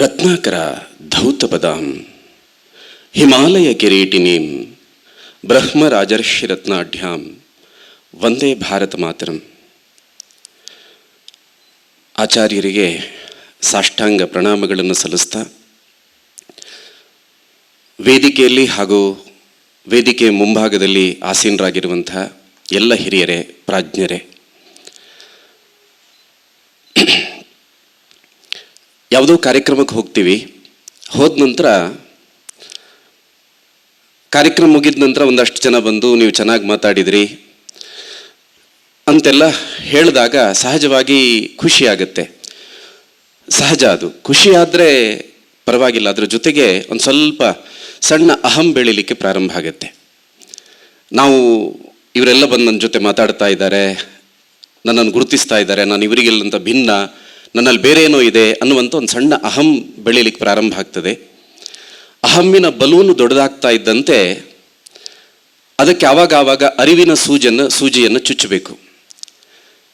ರತ್ನಾಕರ ಧೌತಪದಾಂ ಹಿಮಾಲಯ ಕಿರೀಟಿನೀಂ. ಬ್ರಹ್ಮರಾಜರ್ಷಿ ರತ್ನಾಢ್ಯಾಂ ವಂದೇ ಭಾರತ ಮಾತರಂ. ಆಚಾರ್ಯರಿಗೆ ಸಾಷ್ಟಾಂಗ ಪ್ರಣಾಮಗಳನ್ನು ಸಲ್ಲಿಸ್ತಾ, ವೇದಿಕೆಯಲ್ಲಿ ಹಾಗೂ ವೇದಿಕೆ ಮುಂಭಾಗದಲ್ಲಿ ಆಸೀನರಾಗಿರುವಂತಹ ಎಲ್ಲ ಹಿರಿಯರೇ, ಪ್ರಾಜ್ಞರೇ. ಯಾವುದೋ ಕಾರ್ಯಕ್ರಮಕ್ಕೆ ಹೋಗ್ತೀವಿ. ಹೋದ ನಂತರ ಕಾರ್ಯಕ್ರಮ ಮುಗಿದ ನಂತರ ಒಂದಷ್ಟು ಜನ ಬಂದು ನೀವು ಚೆನ್ನಾಗಿ ಮಾತಾಡಿದ್ರಿ. ಅಂತೆಲ್ಲ ಹೇಳಿದಾಗ ಸಹಜವಾಗಿ ಖುಷಿ ಆಗುತ್ತೆ. ಸಹಜ ಅದು. ಖುಷಿ ಆದರೆ ಪರವಾಗಿಲ್ಲ. ಅದ್ರ ಜೊತೆಗೆ ಒಂದು ಸ್ವಲ್ಪ ಸಣ್ಣ ಅಹಂ ಬೆಳೀಲಿಕ್ಕೆ ಪ್ರಾರಂಭ ಆಗುತ್ತೆ. ನಾವು ಇವರೆಲ್ಲ ಬಂದು ನನ್ನ ಜೊತೆ ಮಾತಾಡ್ತಾ ಇದ್ದಾರೆ. ನನ್ನನ್ನು ಗುರುತಿಸ್ತಾ ಇದ್ದಾರೆ. ನಾನು ಇವರಿಗೆಲ್ಲಂತ ಭಿನ್ನ. ನನ್ನಲ್ಲಿ ಬೇರೆ ಏನೋ ಇದೆ ಅನ್ನುವಂಥ ಒಂದು ಸಣ್ಣ ಅಹಂ ಬೆಳೀಲಿಕ್ಕೆ ಪ್ರಾರಂಭ ಆಗ್ತದೆ. ಅಹಮ್ಮಿನ ಬಲೂನು ದೊಡ್ಡದಾಗ್ತಾ ಇದ್ದಂತೆ ಅದಕ್ಕೆ ಆವಾಗ ಆವಾಗ ಅರಿವಿನ ಸೂಜನ್ನು, ಸೂಜಿಯನ್ನು ಚುಚ್ಚಬೇಕು.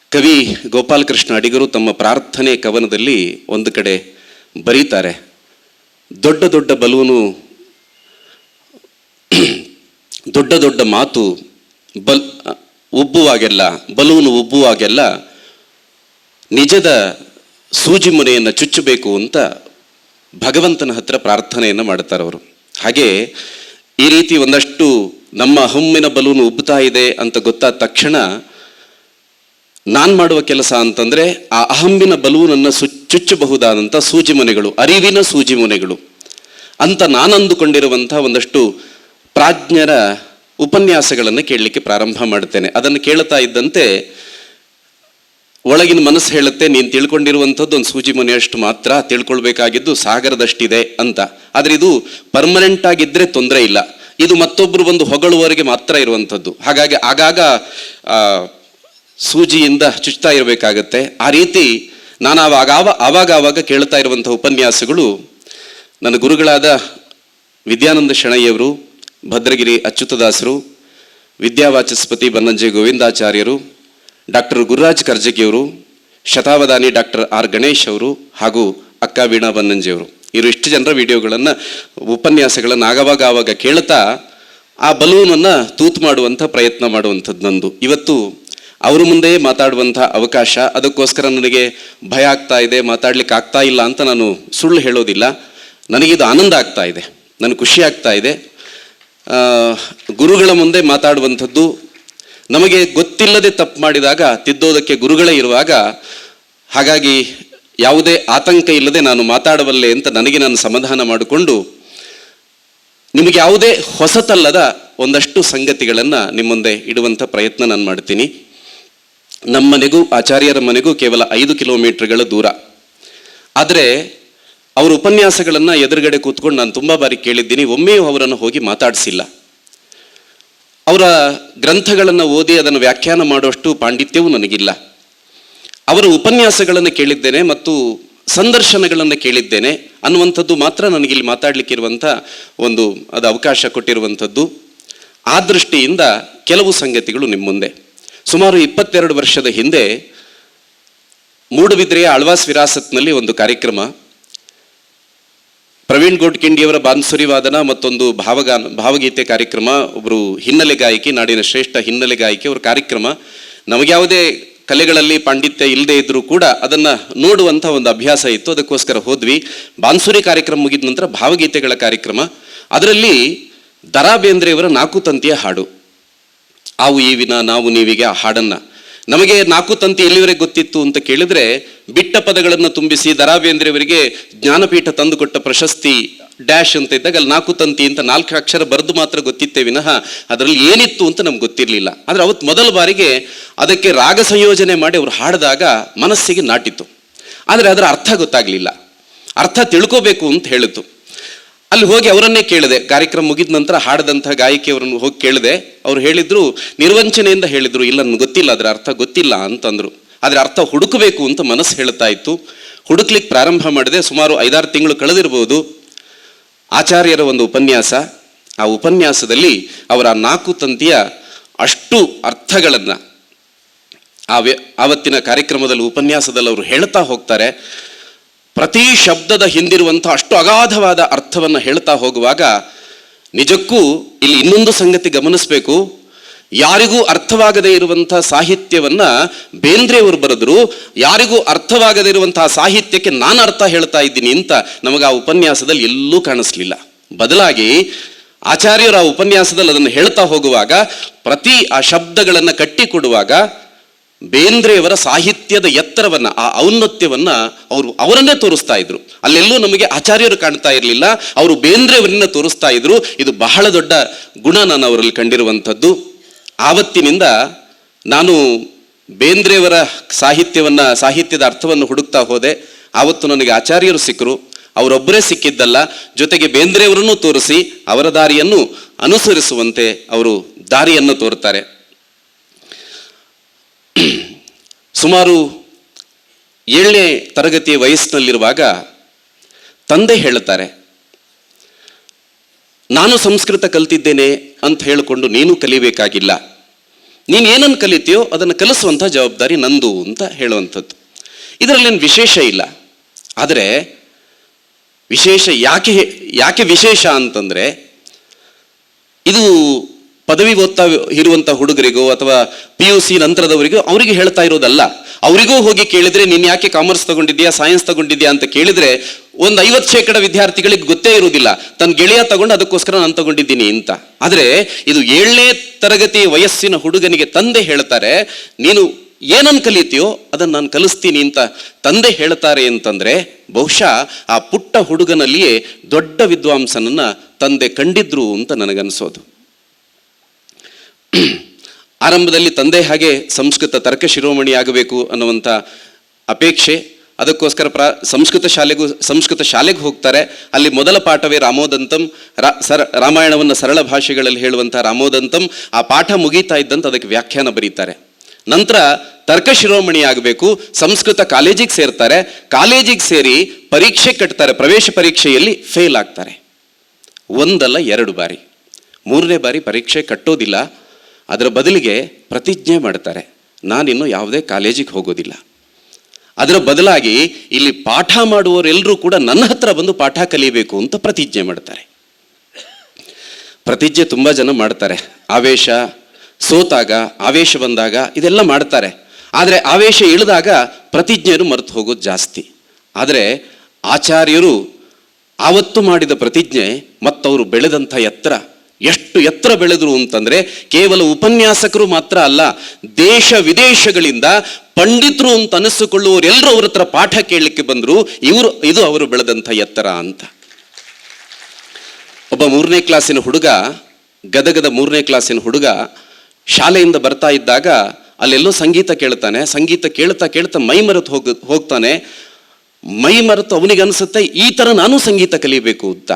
ಕವಿ ಗೋಪಾಲಕೃಷ್ಣ ಅಡಿಗರು ತಮ್ಮ ಪ್ರಾರ್ಥನೆ ಕವನದಲ್ಲಿ ಒಂದು ಕಡೆ ಬರೀತಾರೆ. ದೊಡ್ಡ ದೊಡ್ಡ ಬಲೂನು, ದೊಡ್ಡ ದೊಡ್ಡ ಮಾತು, ಬಲ್, ಉಬ್ಬುವಾಗೆಲ್ಲ, ಬಲೂನು ಉಬ್ಬುವಾಗೆಲ್ಲ ನಿಜದ ಸೂಜಿ ಮುನೆಯನ್ನು ಚುಚ್ಚಬೇಕು ಅಂತ ಭಗವಂತನ ಹತ್ರ ಪ್ರಾರ್ಥನೆಯನ್ನು ಮಾಡ್ತಾರೆ ಅವರು. ಹಾಗೆ ಈ ರೀತಿ ಒಂದಷ್ಟು ನಮ್ಮ ಹಮ್ಮಿನ ಬಲೂನು ಉಬ್ಬುತ್ತಾ ಇದೆ ಅಂತ ಗೊತ್ತಾದ ತಕ್ಷಣ ನಾನು ಮಾಡುವ ಕೆಲಸ ಅಂತಂದರೆ ಆ ಅಹಂಬಿನ ಬಲೂನನ್ನು ಸು ಚುಚ್ಚಬಹುದಾದಂಥ ಸೂಜಿ ಮುನೆಗಳು, ಅರಿವಿನ ಸೂಜಿ ಮುನೆಗಳು ಅಂತ ನಾನಂದುಕೊಂಡಿರುವಂಥ ಒಂದಷ್ಟು ಪ್ರಾಜ್ಞರ ಉಪನ್ಯಾಸಗಳನ್ನು ಕೇಳಲಿಕ್ಕೆ ಪ್ರಾರಂಭ ಮಾಡ್ತೇನೆ. ಅದನ್ನು ಕೇಳ್ತಾ ಇದ್ದಂತೆ ಒಳಗಿನ ಮನಸ್ಸು ಹೇಳುತ್ತೆ, ನೀನು ತಿಳ್ಕೊಂಡಿರುವಂಥದ್ದು ಒಂದು ಸೂಜಿ ಮನೆಯಷ್ಟು ಮಾತ್ರ, ತಿಳ್ಕೊಳ್ಬೇಕಾಗಿದ್ದು ಸಾಗರದಷ್ಟಿದೆ ಅಂತ. ಆದರೆ ಇದು ಪರ್ಮನೆಂಟ್ ಆಗಿದ್ದರೆ ತೊಂದರೆ ಇಲ್ಲ. ಇದು ಮತ್ತೊಬ್ಬರು ಬಂದು ಹೊಗಳುವವರೆಗೆ ಮಾತ್ರ ಇರುವಂಥದ್ದು. ಹಾಗಾಗಿ ಆಗಾಗ ಸೂಜಿಯಿಂದ ಚುಚ್ತಾ ಇರಬೇಕಾಗತ್ತೆ. ಆ ರೀತಿ ನಾನು ಆವಾಗ, ಆವ- ಆವಾಗ ಆವಾಗ ಕೇಳ್ತಾ ಇರುವಂಥ ಉಪನ್ಯಾಸಗಳು ನನ್ನ ಗುರುಗಳಾದ ವಿದ್ಯಾನಂದ ಶೆಣಯ್ಯವರು ಭದ್ರಗಿರಿ ಅಚ್ಯುತದಾಸರು, ವಿದ್ಯಾವಾಚಸ್ಪತಿ ಬನ್ನಂಜೆ ಗೋವಿಂದಾಚಾರ್ಯರು ಡಾಕ್ಟರ್ ಗುರುರಾಜ್ ಕರ್ಜಗಿಯವರು, ಶತಾವಧಾನಿ ಡಾಕ್ಟರ್ ಆರ್ ಗಣೇಶ್ ಅವರು ಹಾಗೂ ಅಕ್ಕ ವೀಣಾ ಬನ್ನಂಜಿಯವರು. ಇವರು ಇಷ್ಟು ಜನರ ವಿಡಿಯೋಗಳನ್ನು, ಉಪನ್ಯಾಸಗಳನ್ನು ಆಗವಾಗ ಆವಾಗ ಕೇಳ್ತಾ ಆ ಬಲೂನನ್ನು ತೂತು ಮಾಡುವಂಥ ಪ್ರಯತ್ನ ಮಾಡುವಂಥದ್ದು ಇವತ್ತು ಅವರ ಮುಂದೆ ಮಾತಾಡುವಂಥ ಅವಕಾಶ, ಅದಕ್ಕೋಸ್ಕರ ನನಗೆ ಭಯ ಆಗ್ತಾ ಇದೆ, ಮಾತಾಡ್ಲಿಕ್ಕೆ ಆಗ್ತಾ ಇಲ್ಲ ಅಂತ ನಾನು ಸುಳ್ಳು ಹೇಳೋದಿಲ್ಲ. ನನಗಿದು ಆನಂದ ಆಗ್ತಾ ಇದೆ, ನನಗೆ ಖುಷಿ ಆಗ್ತಾ ಇದೆ. ಗುರುಗಳ ಮುಂದೆ ಮಾತಾಡುವಂಥದ್ದು ನಮಗೆ ಗೊತ್ತಿಲ್ಲದೆ ತಪ್ಪು ಮಾಡಿದಾಗ, ತಿದ್ದೋದಕ್ಕೆ ಗುರುಗಳೇ ಇರುವಾಗ, ಹಾಗಾಗಿ ಯಾವುದೇ ಆತಂಕ ಇಲ್ಲದೆ ನಾನು ಮಾತಾಡಬಲ್ಲೆ ಅಂತ ನನಗೆ ನಾನು ಸಮಾಧಾನ ಮಾಡಿಕೊಂಡು, ನಿಮಗೆ ಯಾವುದೇ ಹೊಸತಲ್ಲದ ಒಂದಷ್ಟು ಸಂಗತಿಗಳನ್ನು ನಿಮ್ಮ ಮುಂದೆ ಇಡುವಂಥ ಪ್ರಯತ್ನ ನಾನು ಮಾಡ್ತೀನಿ. ನಮ್ಮ ಮನೆಗೂ, ಆಚಾರ್ಯರ ಮನೆಗೂ ಕೇವಲ ಐದು ಕಿಲೋಮೀಟರ್ಗಳ ದೂರ. ಆದರೆ, ಅವರ ಉಪನ್ಯಾಸಗಳನ್ನು ಎದುರುಗಡೆ ಕೂತ್ಕೊಂಡು ನಾನು ತುಂಬ ಬಾರಿ ಕೇಳಿದ್ದೀನಿ, ಒಮ್ಮೆಯೂ ಅವರನ್ನು ಹೋಗಿ ಮಾತಾಡಿಸಿಲ್ಲ. ಅವರ ಗ್ರಂಥಗಳನ್ನು ಓದಿ ಅದನ್ನು ವ್ಯಾಖ್ಯಾನ ಮಾಡುವಷ್ಟು ಪಾಂಡಿತ್ಯವೂ ನನಗಿಲ್ಲ. ಅವರ ಉಪನ್ಯಾಸಗಳನ್ನು ಕೇಳಿದ್ದೇನೆ ಮತ್ತು ಸಂದರ್ಶನಗಳನ್ನು ಕೇಳಿದ್ದೇನೆ ಅನ್ನುವಂಥದ್ದು ಮಾತ್ರ ನನಗಿಲ್ಲಿ ಮಾತಾಡಲಿಕ್ಕಿರುವಂಥ ಒಂದು ಅದು ಅವಕಾಶ ಕೊಟ್ಟಿರುವಂಥದ್ದು. ಆ ದೃಷ್ಟಿಯಿಂದ ಕೆಲವು ಸಂಗತಿಗಳು ನಿಮ್ಮ ಮುಂದೆ. ಸುಮಾರು ಇಪ್ಪತ್ತೆರಡು ವರ್ಷದ ಹಿಂದೆ ಮೂಡುಬಿದ್ರೆಯ ಅಳ್ವಾಸ್ ವಿರಾಸತ್ನಲ್ಲಿ ಒಂದು ಕಾರ್ಯಕ್ರಮ ಪ್ರವೀಣ್ ಗೋಡ್ಕಿಂಡಿಯವರ ಬಾನ್ಸುರಿ ವಾದನ ಮತ್ತೊಂದು ಭಾವಗಾನ, ಭಾವಗೀತೆ ಕಾರ್ಯಕ್ರಮ ಒಬ್ಬರು ಹಿನ್ನೆಲೆ ಗಾಯಕಿ, ನಾಡಿನ ಶ್ರೇಷ್ಠ ಹಿನ್ನೆಲೆ ಗಾಯಕಿ ಅವರ ಕಾರ್ಯಕ್ರಮ. ನಮಗ್ಯಾವುದೇ ಕಲೆಗಳಲ್ಲಿ ಪಾಂಡಿತ್ಯ ಇಲ್ಲದೆ ಇದ್ದರೂ ಕೂಡ ಅದನ್ನು ನೋಡುವಂಥ ಒಂದು ಅಭ್ಯಾಸ ಇತ್ತು. ಅದಕ್ಕೋಸ್ಕರ ಹೋದ್ವಿ. ಬಾನ್ಸುರಿ ಕಾರ್ಯಕ್ರಮ ಮುಗಿದ ನಂತರ ಭಾವಗೀತೆಗಳ ಕಾರ್ಯಕ್ರಮ. ಅದರಲ್ಲಿ ದರಾ ಬೇಂದ್ರೆಯವರ ನಾಲ್ಕು ತಂತಿಯ ಹಾಡು. ಆವು ಈವಿನ ನಾವು ನೀವಿಗೆ ಆ ಹಾಡನ್ನ. ನಮಗೆ ನಾಲ್ಕು ತಂತಿ ಎಲ್ಲಿವರೆಗೆ ಗೊತ್ತಿತ್ತು ಅಂತ ಕೇಳಿದ್ರೆ ಬಿಟ್ಟ ಪದಗಳನ್ನು ತುಂಬಿಸಿ ದರಾ ಬೇಂದ್ರೆಯವರಿಗೆ ಜ್ಞಾನಪೀಠ ತಂದುಕೊಟ್ಟ ಪ್ರಶಸ್ತಿ ಡ್ಯಾಶ್ ಅಂತ ಇದ್ದಾಗ ಅಲ್ಲಿ ನಾಲ್ಕು ತಂತಿ ಅಂತ ನಾಲ್ಕು ಅಕ್ಷರ ಬರೆದು ಮಾತ್ರ ಗೊತ್ತಿತ್ತೆ ವಿನಃ ಅದರಲ್ಲಿ ಏನಿತ್ತು ಅಂತ ನಮ್ಗೆ ಗೊತ್ತಿರಲಿಲ್ಲ. ಆದರೆ ಅವತ್ತು ಮೊದಲ ಬಾರಿಗೆ ಅದಕ್ಕೆ ರಾಗ ಸಂಯೋಜನೆ ಮಾಡಿ ಅವ್ರು ಹಾಡಿದಾಗ ಮನಸ್ಸಿಗೆ ನಾಟಿತು ಆದರೆ ಅದರ ಅರ್ಥ ಗೊತ್ತಾಗಲಿಲ್ಲ. ಅರ್ಥ ತಿಳ್ಕೋಬೇಕು ಅಂತ ಹೇಳಿತು. ಅಲ್ಲಿ ಹೋಗಿ ಅವರನ್ನೇ ಕೇಳಿದೆ. ಕಾರ್ಯಕ್ರಮ ಮುಗಿದ ನಂತರ ಹಾಡದಂಥ ಗಾಯಕಿಯವರನ್ನು ಹೋಗಿ ಕೇಳಿದೆ. ಅವ್ರು ಹೇಳಿದ್ರು, ನಿರ್ವಂಚನೆಯಿಂದ ಹೇಳಿದ್ರು, ಇಲ್ಲ, ನನ್ಗೆ ಗೊತ್ತಿಲ್ಲ, ಅದರ ಅರ್ಥ ಗೊತ್ತಿಲ್ಲ ಅಂತಂದ್ರು. ಆದರೆ ಅರ್ಥ ಹುಡುಕಬೇಕು ಅಂತ ಮನಸ್ಸು ಹೇಳ್ತಾ ಇತ್ತು. ಹುಡುಕ್ಲಿಕ್ಕೆ ಪ್ರಾರಂಭ ಮಾಡಿದೆ. ಸುಮಾರು ಐದಾರು ತಿಂಗಳು ಕಳೆದಿರ್ಬೋದು. ಆಚಾರ್ಯರ ಒಂದು ಉಪನ್ಯಾಸ. ಆ ಉಪನ್ಯಾಸದಲ್ಲಿ ಅವರ ನಾಲ್ಕು ತಂತಿಯ ಅಷ್ಟು ಅರ್ಥಗಳನ್ನು ಆ ವ್ಯ ಆವತ್ತಿನ ಕಾರ್ಯಕ್ರಮದಲ್ಲಿ, ಉಪನ್ಯಾಸದಲ್ಲಿ ಅವರು ಹೇಳ್ತಾ ಹೋಗ್ತಾರೆ. ಪ್ರತಿ ಶಬ್ದದ ಹಿಂದಿರುವಂಥ ಅಷ್ಟು ಅಗಾಧವಾದ ಅರ್ಥವನ್ನು ಹೇಳ್ತಾ ಹೋಗುವಾಗ ನಿಜಕ್ಕೂ ಇಲ್ಲಿ ಇನ್ನೊಂದು ಸಂಗತಿ ಗಮನಿಸಬೇಕು. ಯಾರಿಗೂ ಅರ್ಥವಾಗದೇ ಇರುವಂಥ ಸಾಹಿತ್ಯವನ್ನ ಬೇಂದ್ರೆಯವರು ಬರೆದ್ರು, ಯಾರಿಗೂ ಅರ್ಥವಾಗದೇ ಇರುವಂತಹ ಸಾಹಿತ್ಯಕ್ಕೆ ನಾನು ಅರ್ಥ ಹೇಳ್ತಾ ಇದ್ದೀನಿ ಅಂತ ನಮಗೆ ಆ ಉಪನ್ಯಾಸದಲ್ಲಿ ಎಲ್ಲೂ ಕಾಣಿಸ್ಲಿಲ್ಲ. ಬದಲಾಗಿ ಆಚಾರ್ಯರು ಆ ಉಪನ್ಯಾಸದಲ್ಲಿ ಅದನ್ನು ಹೇಳ್ತಾ ಹೋಗುವಾಗ ಪ್ರತಿ ಆ ಶಬ್ದಗಳನ್ನು ಕಟ್ಟಿಕೊಡುವಾಗ ಬೇಂದ್ರೆಯವರ ಸಾಹಿತ್ಯದ ಎತ್ತರವನ್ನು, ಆ ಔನ್ನತ್ಯವನ್ನ ಅವರು ಅವರನ್ನೇ ತೋರಿಸ್ತಾ ಇದ್ರು. ಅಲ್ಲೆಲ್ಲೂ ನಮಗೆ ಆಚಾರ್ಯರು ಕಾಣ್ತಾ ಇರಲಿಲ್ಲ. ಅವರು ಬೇಂದ್ರೆಯವರನ್ನ ತೋರಿಸ್ತಾ ಇದ್ರು. ಇದು ಬಹಳ ದೊಡ್ಡ ಗುಣ ನಾನು ಅವರಲ್ಲಿ ಕಂಡಿರುವಂಥದ್ದು. ಆವತ್ತಿನಿಂದ ನಾನು ಬೇಂದ್ರೆಯವರ ಸಾಹಿತ್ಯವನ್ನ, ಸಾಹಿತ್ಯದ ಅರ್ಥವನ್ನು ಹುಡುಕ್ತಾ ಹೋದೆ. ಆವತ್ತು ನನಗೆ ಆಚಾರ್ಯರು ಸಿಕ್ಕರು. ಅವರೊಬ್ಬರೇ ಸಿಕ್ಕಿದ್ದಲ್ಲ. ಜೊತೆಗೆ ಬೇಂದ್ರೆಯವರನ್ನು ತೋರಿಸಿ ಅವರ ದಾರಿಯನ್ನು ಅನುಸರಿಸುವಂತೆ ಅವರು ದಾರಿಯನ್ನು ತೋರ್ತಾರೆ ಸುಮಾರು ಏಳನೇ ತರಗತಿಯ ವಯಸ್ಸಿನಲ್ಲಿರುವಾಗ ತಂದೆ ಹೇಳುತ್ತಾರೆ, ನಾನು ಸಂಸ್ಕೃತ ಕಲ್ತಿದ್ದೇನೆ ಅಂತ ಹೇಳಿಕೊಂಡು ನೀನು ಕಲಿಬೇಕಾಗಿಲ್ಲ. ನೀನು ಏನನ್ನು ಕಲಿತೀಯೋ ಅದನ್ನು ಕಲಿಸುವಂಥ ಜವಾಬ್ದಾರಿ ನಂದು, ಅಂತ ಹೇಳುವಂಥದ್ದು. ಇದರಲ್ಲೇನು ವಿಶೇಷ ಇಲ್ಲ. ಆದರೆ ವಿಶೇಷ ಯಾಕೆ ಯಾಕೆ ವಿಶೇಷ ಅಂತಂದರೆ, ಇದು ಪದವಿ ಓದ್ತಾ ಇರುವಂಥ ಹುಡುಗರಿಗೋ ಅಥವಾ ಪಿ ಯು ಸಿ ನಂತರದವರಿಗೂ ಅವರಿಗೆ ಹೇಳ್ತಾ ಇರೋದಲ್ಲ. ಅವರಿಗೂ ಹೋಗಿ ಕೇಳಿದ್ರೆ ನೀನು ಯಾಕೆ ಕಾಮರ್ಸ್ ತಗೊಂಡಿದ್ಯಾ ಸೈನ್ಸ್ ತಗೊಂಡಿದ್ಯಾ ಅಂತ ಕೇಳಿದ್ರೆ ಒಂದು ಐವತ್ತು ಶೇಕಡ ವಿದ್ಯಾರ್ಥಿಗಳಿಗೆ ಗೊತ್ತೇ ಇರುವುದಿಲ್ಲ. ತನ್ನ ಗೆಳೆಯ ತಗೊಂಡು ಅದಕ್ಕೋಸ್ಕರ ನಾನು ತಗೊಂಡಿದ್ದೀನಿ ಅಂತ. ಆದರೆ ಇದು ಏಳನೇ ತರಗತಿ ವಯಸ್ಸಿನ ಹುಡುಗನಿಗೆ ತಂದೆ ಹೇಳ್ತಾರೆ, ನೀನು ಏನನ್ ಕಲಿತೀಯೋ ಅದನ್ನ ನಾನು ಕಲಿಸ್ತೀನಿ ಅಂತ ತಂದೆ ಹೇಳ್ತಾರೆ ಅಂತಂದ್ರೆ, ಬಹುಶಃ ಆ ಪುಟ್ಟ ಹುಡುಗನಲ್ಲಿಯೇ ದೊಡ್ಡ ವಿದ್ವಾಂಸನನ್ನ ತಂದೆ ಕಂಡಿದ್ರು ಅಂತ ನನಗನ್ಸೋದು. ಆರಂಭದಲ್ಲಿ ತಂದೆ ಹಾಗೆ ಸಂಸ್ಕೃತ ತರ್ಕ ಶಿರೋಮಣಿ ಆಗಬೇಕು ಅನ್ನುವಂಥ ಅಪೇಕ್ಷೆ. ಅದಕ್ಕೋಸ್ಕರ ಪ್ರ ಸಂಸ್ಕೃತ ಶಾಲೆಗೂ ಸಂಸ್ಕೃತ ಶಾಲೆಗೆ ಹೋಗ್ತಾರೆ. ಅಲ್ಲಿ ಮೊದಲ ಪಾಠವೇ ರಾಮೋದಂತಂ. ರಾ ಸರ ರಾಮಾಯಣವನ್ನು ಸರಳ ಭಾಷೆಗಳಲ್ಲಿ ಹೇಳುವಂಥ ರಾಮೋದಂತಂ. ಆ ಪಾಠ ಮುಗೀತಾ ಇದ್ದಂತ ಅದಕ್ಕೆ ವ್ಯಾಖ್ಯಾನ ಬರೀತಾರೆ. ನಂತರ ತರ್ಕ ಶಿರೋಮಣಿ ಆಗಬೇಕು ಸಂಸ್ಕೃತ ಕಾಲೇಜಿಗೆ ಸೇರ್ತಾರೆ. ಕಾಲೇಜಿಗೆ ಸೇರಿ ಪರೀಕ್ಷೆ ಕಟ್ತಾರೆ. ಪ್ರವೇಶ ಪರೀಕ್ಷೆಯಲ್ಲಿ ಫೇಲ್ ಆಗ್ತಾರೆ. ಒಂದಲ್ಲ ಎರಡು ಬಾರಿ. ಮೂರನೇ ಬಾರಿ ಪರೀಕ್ಷೆ ಕಟ್ಟೋದಿಲ್ಲ. ಅದರ ಬದಲಿಗೆ ಪ್ರತಿಜ್ಞೆ ಮಾಡ್ತಾರೆ. ನಾನಿನ್ನು ಯಾವುದೇ ಕಾಲೇಜಿಗೆ ಹೋಗೋದಿಲ್ಲ. ಅದರ ಬದಲಾಗಿ ಇಲ್ಲಿ ಪಾಠ ಮಾಡುವವರೆಲ್ಲರೂ ಕೂಡ ನನ್ನ ಹತ್ರ ಬಂದು ಪಾಠ ಕಲಿಯಬೇಕು ಅಂತ ಪ್ರತಿಜ್ಞೆ ಮಾಡ್ತಾರೆ. ಪ್ರತಿಜ್ಞೆ ತುಂಬ ಜನ ಮಾಡ್ತಾರೆ. ಆವೇಶ, ಸೋತಾಗ, ಆವೇಶ ಬಂದಾಗ ಇದೆಲ್ಲ ಮಾಡ್ತಾರೆ. ಆದರೆ ಆವೇಶ ಇಳಿದಾಗ ಪ್ರತಿಜ್ಞೆಯನ್ನು ಮರೆತು ಹೋಗೋದು ಜಾಸ್ತಿ. ಆದರೆ ಆಚಾರ್ಯರು ಆವತ್ತು ಮಾಡಿದ ಪ್ರತಿಜ್ಞೆ ಮತ್ತವರು ಬೆಳೆದಂಥ ಎತ್ತರ. ಎಷ್ಟು ಎತ್ತರ ಬೆಳೆದ್ರು ಅಂತಂದ್ರೆ ಕೇವಲ ಉಪನ್ಯಾಸಕರು ಮಾತ್ರ ಅಲ್ಲ, ದೇಶ ವಿದೇಶಗಳಿಂದ ಪಂಡಿತರು ಅಂತ ಅನಿಸಿಕೊಳ್ಳುವವರೆಲ್ಲರೂ ಅವ್ರ ಹತ್ರ ಪಾಠ ಕೇಳಲಿಕ್ಕೆ ಬಂದರು, ಇವರು, ಇದು ಅವರು ಬೆಳೆದಂಥ ಎತ್ತರ ಅಂತ. ಒಬ್ಬ ಮೂರನೇ ಕ್ಲಾಸಿನ ಹುಡುಗ, ಗದಗದ ಮೂರನೇ ಕ್ಲಾಸಿನ ಹುಡುಗ ಶಾಲೆಯಿಂದ ಬರ್ತಾ ಇದ್ದಾಗ ಅಲ್ಲೆಲ್ಲೋ ಸಂಗೀತ ಕೇಳ್ತಾನೆ, ಸಂಗೀತ ಕೇಳ್ತಾ ಕೇಳ್ತಾ ಮೈ ಮರೆತು ಹೋಗ, ಹೋಗ್ತಾನೆ. ಮೈ ಮರೆತು ಅವನಿಗೆ ಅನಿಸುತ್ತೆ ಈ ಥರ ನಾನು ಸಂಗೀತ ಕಲಿಬೇಕು ಅಂತ.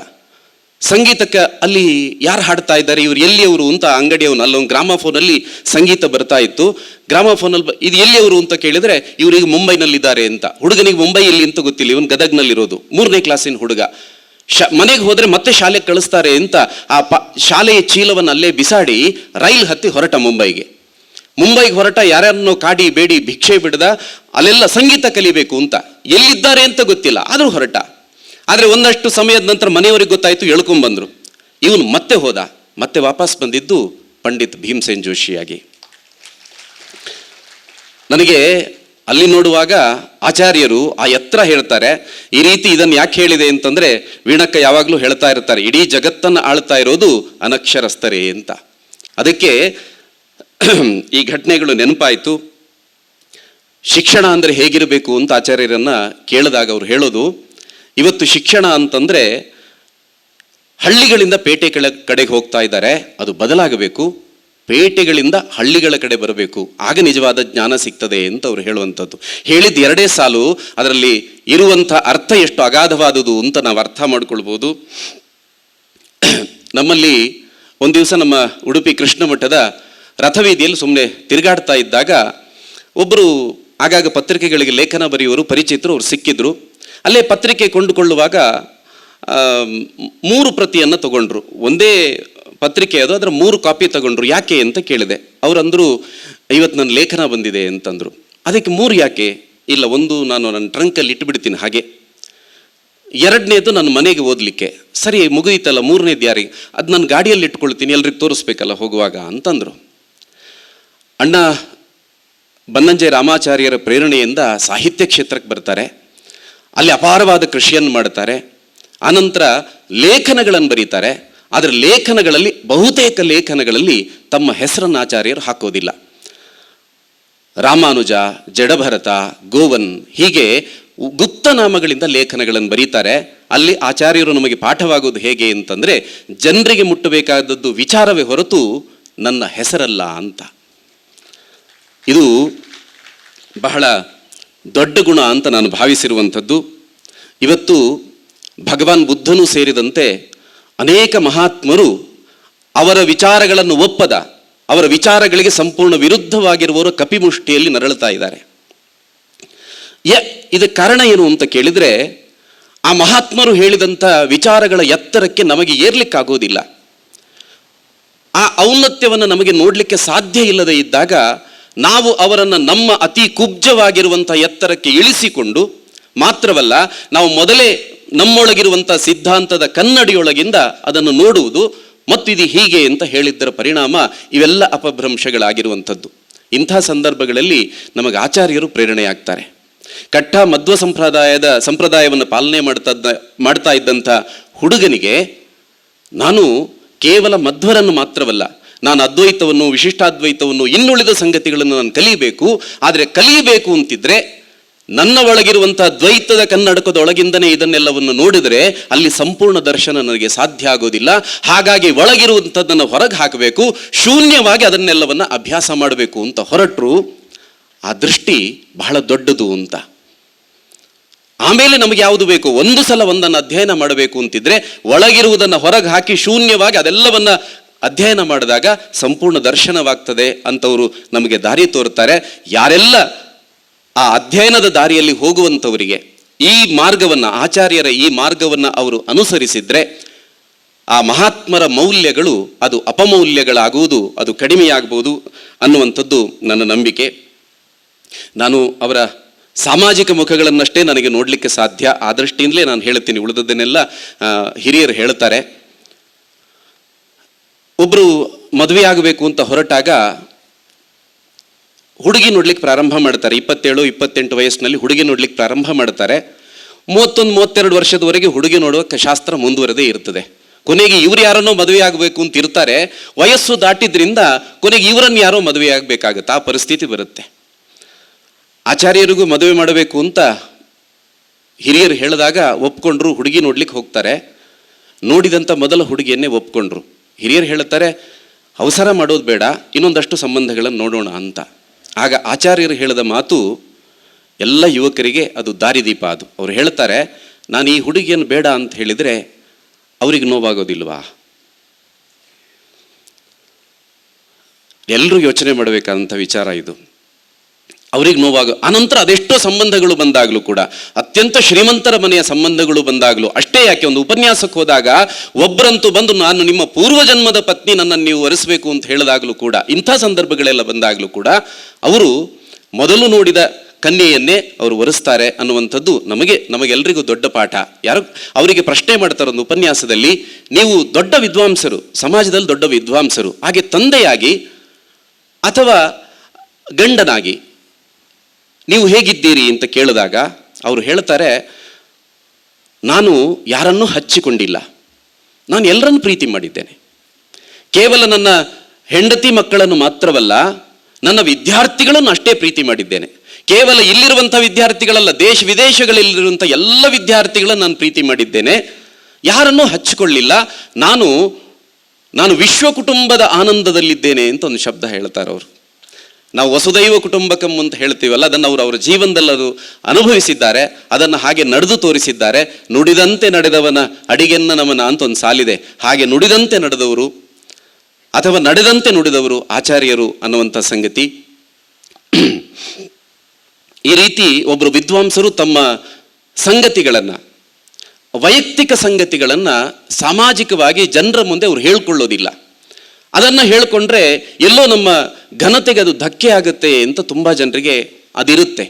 ಸಂಗೀತಕ್ಕೆ ಅಲ್ಲಿ ಯಾರು ಹಾಡ್ತಾ ಇದ್ದಾರೆ, ಇವ್ರು ಎಲ್ಲಿಯವರು ಅಂತ ಅಂಗಡಿಯವನು, ಅಲ್ಲೊಂದು ಗ್ರಾಮಫೋನಲ್ಲಿ ಸಂಗೀತ ಬರ್ತಾ ಇತ್ತು. ಗ್ರಾಮಫೋನಲ್ಲಿ ಇದು ಎಲ್ಲಿಯವರು ಅಂತ ಕೇಳಿದರೆ ಇವರಿಗೆ ಮುಂಬೈನಲ್ಲಿದ್ದಾರೆ ಅಂತ. ಹುಡುಗನಿಗೆ ಮುಂಬೈ ಎಲ್ಲಿ ಅಂತ ಗೊತ್ತಿಲ್ಲ, ಇವನು ಗದಗ್ನಲ್ಲಿರೋದು. ಮೂರನೇ ಕ್ಲಾಸಿನ ಹುಡುಗ. ಶ, ಮನೆಗೆ ಹೋದರೆ ಮತ್ತೆ ಶಾಲೆಗೆ ಕಳಿಸ್ತಾರೆ ಅಂತ ಆ ಪ, ಶಾಲೆಯ ಚೀಲವನ್ನು ಅಲ್ಲೇ ಬಿಸಾಡಿ ರೈಲ್ ಹತ್ತಿ ಹೊರಟ ಮುಂಬೈಗೆ. ಮುಂಬೈಗೆ ಹೊರಟ ಯಾರ್ಯಾರನ್ನೋ ಕಾಡಿ ಬೇಡಿ ಭಿಕ್ಷೆ ಬಿಡದ, ಅಲ್ಲೆಲ್ಲ ಸಂಗೀತ ಕಲಿಬೇಕು ಅಂತ. ಎಲ್ಲಿದ್ದಾರೆ ಅಂತ ಗೊತ್ತಿಲ್ಲ, ಆದರೂ ಹೊರಟ. ಆದರೆ ಒಂದಷ್ಟು ಸಮಯದ ನಂತರ ಮನೆಯವರಿಗೆ ಗೊತ್ತಾಯಿತು ಬಂದರು. ಇವನು ಮತ್ತೆ ಹೋದ. ಮತ್ತೆ ವಾಪಸ್ ಬಂದಿದ್ದು ಪಂಡಿತ್ ಭೀಮಸೇನ್ ಜೋಶಿಯಾಗಿ ನನಗೆ ಅಲ್ಲಿ ನೋಡುವಾಗ ಆಚಾರ್ಯರು ಆ ಎತ್ತರ ಹೇಳ್ತಾರೆ, ಈ ರೀತಿ ಇದನ್ನು ಯಾಕೆ ಹೇಳಿದೆ ಅಂತಂದರೆ, ವೀಣಕ್ಕ ಯಾವಾಗಲೂ ಹೇಳ್ತಾ ಇರ್ತಾರೆ, ಇಡೀ ಜಗತ್ತನ್ನು ಆಳ್ತಾ ಇರೋದು ಅನಕ್ಷರಸ್ಥರೇ ಅಂತ. ಅದಕ್ಕೆ ಈ ಘಟನೆಗಳು ನೆನಪಾಯಿತು. ಶಿಕ್ಷಣ ಅಂದರೆ ಹೇಗಿರಬೇಕು ಅಂತ ಆಚಾರ್ಯರನ್ನು ಕೇಳಿದಾಗ ಅವರು ಹೇಳೋದು ಇವತ್ತು ಶಿಕ್ಷಣ ಅಂತಂದರೆ ಹಳ್ಳಿಗಳಿಂದ ಪೇಟೆ ಕೆಳ ಕಡೆಗೆ ಹೋಗ್ತಾ ಇದ್ದಾರೆ, ಅದು ಬದಲಾಗಬೇಕು. ಪೇಟೆಗಳಿಂದ ಹಳ್ಳಿಗಳ ಕಡೆ ಬರಬೇಕು. ಆಗ ನಿಜವಾದ ಜ್ಞಾನ ಸಿಗ್ತದೆ ಅಂತ ಅವರು ಹೇಳುವಂಥದ್ದು. ಹೇಳಿದ ಎರಡೇ ಸಾಲು ಅದರಲ್ಲಿ ಇರುವಂಥ ಅರ್ಥ ಎಷ್ಟು ಅಗಾಧವಾದುದು ಅಂತ ನಾವು ಅರ್ಥ ಮಾಡ್ಕೊಳ್ಬೋದು. ನಮ್ಮಲ್ಲಿ ಒಂದು ದಿವಸ ನಮ್ಮ ಉಡುಪಿ ಕೃಷ್ಣ ಮಠದ ರಥವೀದಿಯಲ್ಲಿ ಸುಮ್ಮನೆ ತಿರುಗಾಡ್ತಾ ಇದ್ದಾಗ ಒಬ್ಬರು ಆಗಾಗ ಪತ್ರಿಕೆಗಳಿಗೆ ಲೇಖನ ಬರೆಯುವರು ಪರಿಚಿತರು ಅವ್ರು ಸಿಕ್ಕಿದ್ರು. ಅಲ್ಲೇ ಪತ್ರಿಕೆ ಕೊಂಡುಕೊಳ್ಳುವಾಗ ಮೂರು ಪ್ರತಿಯನ್ನು ತಗೊಂಡ್ರು. ಒಂದೇ ಪತ್ರಿಕೆ ಅದು, ಅದರ ಮೂರು ಕಾಪಿ ತಗೊಂಡ್ರು. ಯಾಕೆ ಅಂತ ಕೇಳಿದೆ. ಅವರಂದರು ಇವತ್ತು ನನ್ನ ಲೇಖನ ಬಂದಿದೆ ಅಂತಂದರು. ಅದಕ್ಕೆ ಮೂರು ಯಾಕೆ? ಇಲ್ಲ, ಒಂದು ನಾನು ನನ್ನ ಟ್ರಂಕಲ್ಲಿ ಇಟ್ಬಿಡ್ತೀನಿ ಹಾಗೆ. ಎರಡನೇದು ನನ್ನ ಮನೆಗೆ ಓದಲಿಕ್ಕೆ. ಸರಿ, ಮುಗಿಯಿತಲ್ಲ, ಮೂರನೇದು ಯಾರಿಗೆ? ಅದು ನಾನು ಗಾಡಿಯಲ್ಲಿ ಇಟ್ಕೊಳ್ತೀನಿ, ಎಲ್ರಿಗೆ ತೋರಿಸ್ಬೇಕಲ್ಲ ಹೋಗುವಾಗ ಅಂತಂದರು. ಅಣ್ಣ, ಬನ್ನಂಜೆ ರಾಮಾಚಾರ್ಯರ ಪ್ರೇರಣೆಯಿಂದ ಸಾಹಿತ್ಯ ಕ್ಷೇತ್ರಕ್ಕೆ ಬರ್ತಾರೆ. ಅಲ್ಲಿ ಅಪಾರವಾದ ಕೃಷಿಯನ್ನು ಮಾಡ್ತಾರೆ ಆನಂತರ ಲೇಖನಗಳನ್ನು ಬರೀತಾರೆ. ಆದರೆ ಲೇಖನಗಳಲ್ಲಿ, ಬಹುತೇಕ ಲೇಖನಗಳಲ್ಲಿ ತಮ್ಮ ಹೆಸರನ್ನು ಆಚಾರ್ಯರು ಹಾಕೋದಿಲ್ಲ. ರಾಮಾನುಜ, ಜಡಭರತ, ಗೋವನ್ ಹೀಗೆ ಗುಪ್ತನಾಮಗಳಿಂದ ಲೇಖನಗಳನ್ನು ಬರೀತಾರೆ. ಅಲ್ಲಿ ಆಚಾರ್ಯರು ನಮಗೆ ಪಾಠವಾಗುವುದು ಹೇಗೆ ಅಂತಂದ್ರೆ, ಜನರಿಗೆ ಮುಟ್ಟಬೇಕಾದದ್ದು ವಿಚಾರವೇ ಹೊರತು ನನ್ನ ಹೆಸರಲ್ಲ ಅಂತ. ಇದು ಬಹಳ ದೊಡ್ಡ ಗುಣ ಅಂತ ನಾನು ಭಾವಿಸಿರುವಂಥದ್ದು. ಇವತ್ತು ಭಗವಾನ್ ಬುದ್ಧನೂ ಸೇರಿದಂತೆ ಅನೇಕ ಮಹಾತ್ಮರು ಅವರ ವಿಚಾರಗಳನ್ನು ಒಪ್ಪದ, ಅವರ ವಿಚಾರಗಳಿಗೆ ಸಂಪೂರ್ಣ ವಿರುದ್ಧವಾಗಿರುವವರು ಕಪಿಮುಷ್ಟಿಯಲ್ಲಿ ನರಳುತ್ತಾ ಇದ್ದಾರೆ. ಯ ಇದಕ್ಕೆ ಕಾರಣ ಏನು ಅಂತ ಕೇಳಿದರೆ, ಆ ಮಹಾತ್ಮರು ಹೇಳಿದಂಥ ವಿಚಾರಗಳ ಎತ್ತರಕ್ಕೆ ನಮಗೆ ಏರ್ಲಿಕ್ಕಾಗೋದಿಲ್ಲ. ಆ ಔನ್ನತ್ಯವನ್ನು ನಮಗೆ ನೋಡಲಿಕ್ಕೆ ಸಾಧ್ಯ ಇಲ್ಲದೆ ಇದ್ದಾಗ ನಾವು ಅವರನ್ನು ನಮ್ಮ ಅತಿ ಕುಬ್ಜವಾಗಿರುವಂಥ ಎತ್ತರಕ್ಕೆ ಇಳಿಸಿಕೊಂಡು ಮಾತ್ರವಲ್ಲ, ನಾವು ಮೊದಲೇ ನಮ್ಮೊಳಗಿರುವಂಥ ಸಿದ್ಧಾಂತದ ಕನ್ನಡಿಯೊಳಗಿಂದ ಅದನ್ನು ನೋಡುವುದು ಮತ್ತು ಇದು ಹೀಗೆ ಅಂತ ಹೇಳಿದ್ದರ ಪರಿಣಾಮ ಇವೆಲ್ಲ ಅಪಭ್ರಂಶಗಳಾಗಿರುವಂಥದ್ದು. ಇಂಥ ಸಂದರ್ಭಗಳಲ್ಲಿ ನಮಗೆ ಆಚಾರ್ಯರು ಪ್ರೇರಣೆಯಾಗ್ತಾರೆ. ಕಟ್ಟ ಮಧ್ವ ಸಂಪ್ರದಾಯದ ಸಂಪ್ರದಾಯವನ್ನು ಪಾಲನೆ ಮಾಡ್ತಾ ಮಾಡ್ತಾ ಇದ್ದಂಥ ಹುಡುಗನಿಗೆ ನಾನು ಕೇವಲ ಮಧ್ವರನ್ನು ಮಾತ್ರವಲ್ಲ ನಾನು ಅದ್ವೈತವನ್ನು, ವಿಶಿಷ್ಟಾದ್ವೈತವನ್ನು ಇನ್ನುಳಿದ ಸಂಗತಿಗಳನ್ನು ನಾನು ಕಲಿಯಬೇಕು. ಆದರೆ ಕಲಿಯಬೇಕು ಅಂತಿದ್ರೆ ನನ್ನ ಒಳಗಿರುವಂತಹ ದ್ವೈತದ ಕನ್ನಡಕದ ಒಳಗಿಂದನೇ ಇದನ್ನೆಲ್ಲವನ್ನು ನೋಡಿದರೆ ಅಲ್ಲಿ ಸಂಪೂರ್ಣ ದರ್ಶನ ನನಗೆ ಸಾಧ್ಯ ಆಗೋದಿಲ್ಲ. ಹಾಗಾಗಿ ಒಳಗಿರುವಂಥದ್ದನ್ನು ಹೊರಗೆ ಹಾಕಬೇಕು. ಶೂನ್ಯವಾಗಿ ಅದನ್ನೆಲ್ಲವನ್ನು ಅಭ್ಯಾಸ ಮಾಡಬೇಕು ಅಂತ ಹೊರಟರು ಆ ದೃಷ್ಟಿ ಬಹಳ ದೊಡ್ಡದು ಅಂತ. ಆಮೇಲೆ ನಮಗೆ ಯಾವುದು ಬೇಕು? ಒಂದು ಸಲ ಒಂದನ್ನು ಅಧ್ಯಯನ ಮಾಡಬೇಕು ಅಂತಿದ್ರೆ ಒಳಗಿರುವುದನ್ನು ಹೊರಗೆ ಹಾಕಿ ಶೂನ್ಯವಾಗಿ ಅದೆಲ್ಲವನ್ನ ಅಧ್ಯಯನ ಮಾಡಿದಾಗ ಸಂಪೂರ್ಣ ದರ್ಶನವಾಗ್ತದೆ ಅಂತವರು ನಮಗೆ ದಾರಿ ತೋರುತ್ತಾರೆ. ಯಾರೆಲ್ಲ ಆ ಅಧ್ಯಯನದ ದಾರಿಯಲ್ಲಿ ಹೋಗುವಂಥವರಿಗೆ ಈ ಮಾರ್ಗವನ್ನು ಆಚಾರ್ಯರ ಈ ಮಾರ್ಗವನ್ನು ಅವರು ಅನುಸರಿಸಿದ್ರೆ ಆ ಮಹಾತ್ಮರ ಮೌಲ್ಯಗಳು ಅದು ಅಪಮೌಲ್ಯಗಳಾಗುವುದು, ಅದು ಕಡಿಮೆಯಾಗಬಹುದು ಅನ್ನುವಂಥದ್ದು ನನ್ನ ನಂಬಿಕೆ. ನಾನು ಅವರ ಸಾಮಾಜಿಕ ಮುಖಗಳನ್ನಷ್ಟೇ ನನಗೆ ನೋಡಲಿಕ್ಕೆ ಸಾಧ್ಯ. ಆ ದೃಷ್ಟಿಯಿಂದಲೇ ನಾನು ಹೇಳ್ತೀನಿ ಉಳಿದದ್ದನ್ನೆಲ್ಲ ಹಿರಿಯರು ಹೇಳ್ತಾರೆ. ಒಬ್ಬರು ಮದುವೆ ಆಗಬೇಕು ಅಂತ ಹೊರಟಾಗ ಹುಡುಗಿ ನೋಡ್ಲಿಕ್ಕೆ ಪ್ರಾರಂಭ ಮಾಡ್ತಾರೆ. ಇಪ್ಪತ್ತೇಳು, ಇಪ್ಪತ್ತೆಂಟು ವಯಸ್ಸಿನಲ್ಲಿ ಹುಡುಗಿ ನೋಡ್ಲಿಕ್ಕೆ ಪ್ರಾರಂಭ ಮಾಡ್ತಾರೆ. ಮೂವತ್ತೊಂದು, ಮೂವತ್ತೆರಡು ವರ್ಷದವರೆಗೆ ಹುಡುಗಿ ನೋಡುವ ಶಾಸ್ತ್ರ ಮುಂದುವರೆದೇ ಇರ್ತದೆ. ಕೊನೆಗೆ ಇವ್ರು ಯಾರನ್ನೋ ಮದುವೆ ಆಗಬೇಕು ಅಂತ ಇರ್ತಾರೆ. ವಯಸ್ಸು ದಾಟಿದ್ರಿಂದ ಕೊನೆಗೆ ಇವರನ್ನು ಯಾರೋ ಮದುವೆ ಆಗಬೇಕಾಗತ್ತೆ. ಆ ಪರಿಸ್ಥಿತಿ ಬರುತ್ತೆ. ಆಚಾರ್ಯರಿಗೂ ಮದುವೆ ಮಾಡಬೇಕು ಅಂತ ಹಿರಿಯರು ಹೇಳಿದಾಗ ಒಪ್ಕೊಂಡ್ರು, ಹುಡುಗಿ ನೋಡ್ಲಿಕ್ಕೆ ಹೋಗ್ತಾರೆ. ನೋಡಿದಂಥ ಮೊದಲ ಹುಡುಗಿಯನ್ನೇ ಒಪ್ಕೊಂಡ್ರು. ಹಿರಿಯರು ಹೇಳುತ್ತಾರೆ, ಅವಸರ ಮಾಡೋದು ಬೇಡ, ಇನ್ನೊಂದಷ್ಟು ಸಂಬಂಧಗಳನ್ನು ನೋಡೋಣ ಅಂತ. ಆಗ ಆಚಾರ್ಯರು ಹೇಳಿದ ಮಾತು, ಎಲ್ಲ ಯುವಕರಿಗೆ ಅದು ದಾರಿದೀಪ ಅದು. ಅವ್ರು ಹೇಳ್ತಾರೆ ನಾನು ಈ ಹುಡುಗಿಯನ್ನು ಬೇಡ ಅಂತ ಹೇಳಿದರೆ ಅವ್ರಿಗೆ ನೋವಾಗೋದಿಲ್ವಾ? ಎಲ್ಲರೂ ಯೋಚನೆ ಮಾಡಬೇಕಾದಂಥ ವಿಚಾರ ಇದು. ಅವ್ರಿಗೆ ನೋವಾಗ ಅನಂತರ ಅದೆಷ್ಟೋ ಸಂಬಂಧಗಳು ಬಂದಾಗಲೂ ಕೂಡ, ಅತ್ಯಂತ ಶ್ರೀಮಂತರ ಮನೆಯ ಸಂಬಂಧಗಳು ಬಂದಾಗಲೂ ಅಷ್ಟೇ ಯಾಕೆ ಒಂದು ಉಪನ್ಯಾಸಕ್ಕೆ ಹೋದಾಗ ಒಬ್ಬರಂತೂ ಬಂದು ನಾನು ನಿಮ್ಮ ಪೂರ್ವಜನ್ಮದ ಪತ್ನಿ ನನ್ನನ್ನು ನೀವು ಒರೆಸಬೇಕು ಅಂತ ಹೇಳಿದಾಗಲೂ ಕೂಡ, ಇಂಥ ಸಂದರ್ಭಗಳೆಲ್ಲ ಬಂದಾಗಲೂ ಕೂಡ ಅವರು ಮೊದಲು ನೋಡಿದ ಕನ್ಯೆಯನ್ನೇ ಅವರು ಒರೆಸ್ತಾರೆ ಅನ್ನುವಂಥದ್ದು ನಮಗೆ ನಮಗೆಲ್ಲರಿಗೂ ದೊಡ್ಡ ಪಾಠ. ಯಾರು ಅವರಿಗೆ ಪ್ರಶ್ನೆ ಮಾಡ್ತಾರೆ ಒಂದು ಉಪನ್ಯಾಸದಲ್ಲಿ, ನೀವು ದೊಡ್ಡ ವಿದ್ವಾಂಸರು, ಸಮಾಜದಲ್ಲಿ ದೊಡ್ಡ ವಿದ್ವಾಂಸರು, ಹಾಗೆ ತಂದೆಯಾಗಿ ಅಥವಾ ಗಂಡನಾಗಿ ನೀವು ಹೇಗಿದ್ದೀರಿ ಅಂತ ಕೇಳಿದಾಗ ಅವರು ಹೇಳ್ತಾರೆ, ನಾನು ಯಾರನ್ನೂ ಹಚ್ಚಿಕೊಂಡಿಲ್ಲ. ನಾನು ಎಲ್ಲರನ್ನು ಪ್ರೀತಿ ಮಾಡಿದ್ದೇನೆ. ಕೇವಲ ನನ್ನ ಹೆಂಡತಿ ಮಕ್ಕಳನ್ನು ಮಾತ್ರವಲ್ಲ, ನನ್ನ ವಿದ್ಯಾರ್ಥಿಗಳನ್ನು ಅಷ್ಟೇ ಪ್ರೀತಿ ಮಾಡಿದ್ದೇನೆ. ಕೇವಲ ಇಲ್ಲಿರುವಂಥ ವಿದ್ಯಾರ್ಥಿಗಳಲ್ಲ, ದೇಶ ವಿದೇಶಗಳಲ್ಲಿರುವಂಥ ಎಲ್ಲ ವಿದ್ಯಾರ್ಥಿಗಳನ್ನು ನಾನು ಪ್ರೀತಿ ಮಾಡಿದ್ದೇನೆ. ಯಾರನ್ನೂ ಹಚ್ಚಿಕೊಳ್ಳಿಲ್ಲ. ನಾನು ನಾನು ವಿಶ್ವ ಕುಟುಂಬದ ಆನಂದದಲ್ಲಿದ್ದೇನೆ ಅಂತ ಒಂದು ಶಬ್ದ ಹೇಳ್ತಾರೆ ಅವರು. ನಾವು ವಸುದೈವ ಕುಟುಂಬಕಂ ಅಂತ ಹೇಳ್ತೀವಲ್ಲ, ಅದನ್ನು ಅವರು ಅವರ ಜೀವನದಲ್ಲಿ ಅದು ಅನುಭವಿಸಿದ್ದಾರೆ, ಅದನ್ನು ಹಾಗೆ ನಡೆದು ತೋರಿಸಿದ್ದಾರೆ. ನುಡಿದಂತೆ ನಡೆದವನ ಅಡಿಗೆನ್ನ ನಮನ ಅಂತ ಒಂದು ಸಾಲಿದೆ. ಹಾಗೆ ನುಡಿದಂತೆ ನಡೆದವರು ಅಥವಾ ನಡೆದಂತೆ ನುಡಿದವರು ಆಚಾರ್ಯರು ಅನ್ನುವಂಥ ಸಂಗತಿ. ಈ ರೀತಿ ಒಬ್ಬರು ವಿದ್ವಾಂಸರು ತಮ್ಮ ಸಂಗತಿಗಳನ್ನು, ವೈಯಕ್ತಿಕ ಸಂಗತಿಗಳನ್ನು ಸಾಮಾಜಿಕವಾಗಿ ಜನರ ಮುಂದೆ ಅವರು ಹೇಳ್ಕೊಳ್ಳೋದಿಲ್ಲ. ಅದನ್ನು ಹೇಳಿಕೊಂಡ್ರೆ ಎಲ್ಲೋ ನಮ್ಮ ಘನತೆಗೆ ಅದು ಧಕ್ಕೆ ಆಗುತ್ತೆ ಅಂತ ತುಂಬ ಜನರಿಗೆ ಅದಿರುತ್ತೆ.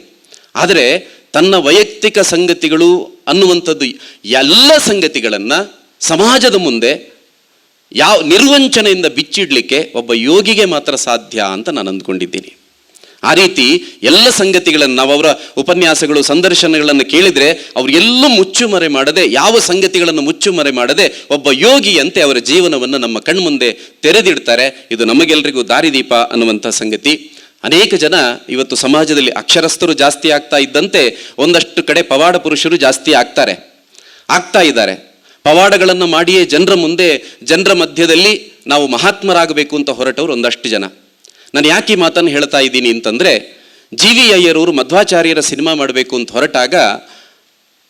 ಆದರೆ ತನ್ನ ವೈಯಕ್ತಿಕ ಸಂಗತಿಗಳು ಅನ್ನುವಂಥದ್ದು ಎಲ್ಲ ಸಂಗತಿಗಳನ್ನು ಸಮಾಜದ ಮುಂದೆ ಯಾವ ನಿರ್ವಂಚನೆಯಿಂದ ಬಿಚ್ಚಿಡ್ಲಿಕ್ಕೆ ಒಬ್ಬ ಯೋಗಿಗೆ ಮಾತ್ರ ಸಾಧ್ಯ ಅಂತ ನಾನು ಅಂದ್ಕೊಂಡಿದ್ದೀನಿ. ಆ ರೀತಿ ಎಲ್ಲ ಸಂಗತಿಗಳನ್ನು ನಾವು ಅವರ ಉಪನ್ಯಾಸಗಳು, ಸಂದರ್ಶನಗಳನ್ನು ಕೇಳಿದರೆ ಅವರೆಲ್ಲೂ ಮುಚ್ಚುಮರೆ ಮಾಡದೆ, ಯಾವ ಸಂಗತಿಗಳನ್ನು ಮುಚ್ಚುಮರೆ ಮಾಡದೆ ಒಬ್ಬ ಯೋಗಿಯಂತೆ ಅವರ ಜೀವನವನ್ನು ನಮ್ಮ ಕಣ್ಮುಂದೆ ತೆರೆದಿಡ್ತಾರೆ. ಇದು ನಮಗೆಲ್ಲರಿಗೂ ದಾರಿದೀಪ ಅನ್ನುವಂಥ ಸಂಗತಿ. ಅನೇಕ ಜನ ಇವತ್ತು ಸಮಾಜದಲ್ಲಿ ಅಕ್ಷರಸ್ಥರು ಜಾಸ್ತಿ ಆಗ್ತಾ ಇದ್ದಂತೆ ಒಂದಷ್ಟು ಕಡೆ ಪವಾಡ ಪುರುಷರು ಜಾಸ್ತಿ ಆಗ್ತಾರೆ. ಆಗ್ತಾ ಇದ್ದಾರೆ. ಪವಾಡಗಳನ್ನು ಮಾಡಿಯೇ ಜನರ ಮುಂದೆ, ಜನರ ಮಧ್ಯದಲ್ಲಿ ನಾವು ಮಹಾತ್ಮರಾಗಬೇಕು ಅಂತ ಹೊರಟವರು ಒಂದಷ್ಟು ಜನ. ನಾನು ಯಾಕೆ ಈ ಮಾತನ್ನು ಹೇಳ್ತಾ ಇದ್ದೀನಿ ಅಂತಂದ್ರೆ ಜಿ ವಿ ಅಯ್ಯರವರು ಮಧ್ವಾಚಾರ್ಯರ ಸಿನಿಮಾ ಮಾಡಬೇಕು ಅಂತ ಹೊರಟಾಗ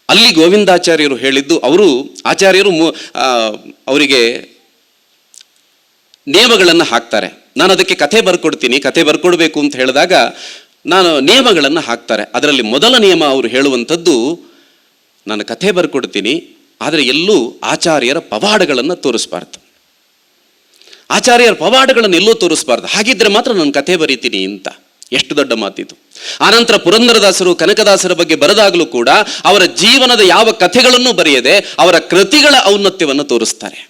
ಅಲ್ಲಿ ಗೋವಿಂದಾಚಾರ್ಯರು ಹೇಳಿದ್ದು ಅವರು ಆಚಾರ್ಯರು ಅವರಿಗೆ ನಿಯಮಗಳನ್ನು ಹಾಕ್ತಾರೆ. ನಾನು ಅದಕ್ಕೆ ಕಥೆ ಬರ್ಕೊಡ್ತೀನಿ, ಕಥೆ ಬರ್ಕೊಡ್ಬೇಕು ಅಂತ ಹೇಳಿದಾಗ ನಾನು ನಿಯಮಗಳನ್ನು ಹಾಕ್ತಾರೆ. ಅದರಲ್ಲಿ ಮೊದಲ ನಿಯಮ ಅವರು ಹೇಳುವಂಥದ್ದು, ನಾನು ಕಥೆ ಬರ್ಕೊಡ್ತೀನಿ, ಆದರೆ ಎಲ್ಲೂ ಆಚಾರ್ಯರ ಪವಾಡಗಳನ್ನು ತೋರಿಸ್ಬಾರ್ದು. ಆಚಾರ್ಯರ ಪವಾಡಗಳನ್ನು ಎಲ್ಲೂ ತೋರಿಸಬಾರ್ದು. ಹಾಗಿದ್ರೆ ಮಾತ್ರ ನಾನು ಕಥೆ ಬರೀತೀನಿ ಅಂತ. ಎಷ್ಟು ದೊಡ್ಡ ಮಾತಿದು. ಆನಂತರ ಪುರಂದರದಾಸರು, ಕನಕದಾಸರ ಬಗ್ಗೆ ಬರೆದಾಗಲೂ ಕೂಡ ಅವರ ಜೀವನದ ಯಾವ ಕಥೆಗಳನ್ನು ಬರೆಯದೆ ಅವರ ಕೃತಿಗಳ ಔನ್ನತ್ಯವನ್ನು ತೋರಿಸ್ತಾರೆ.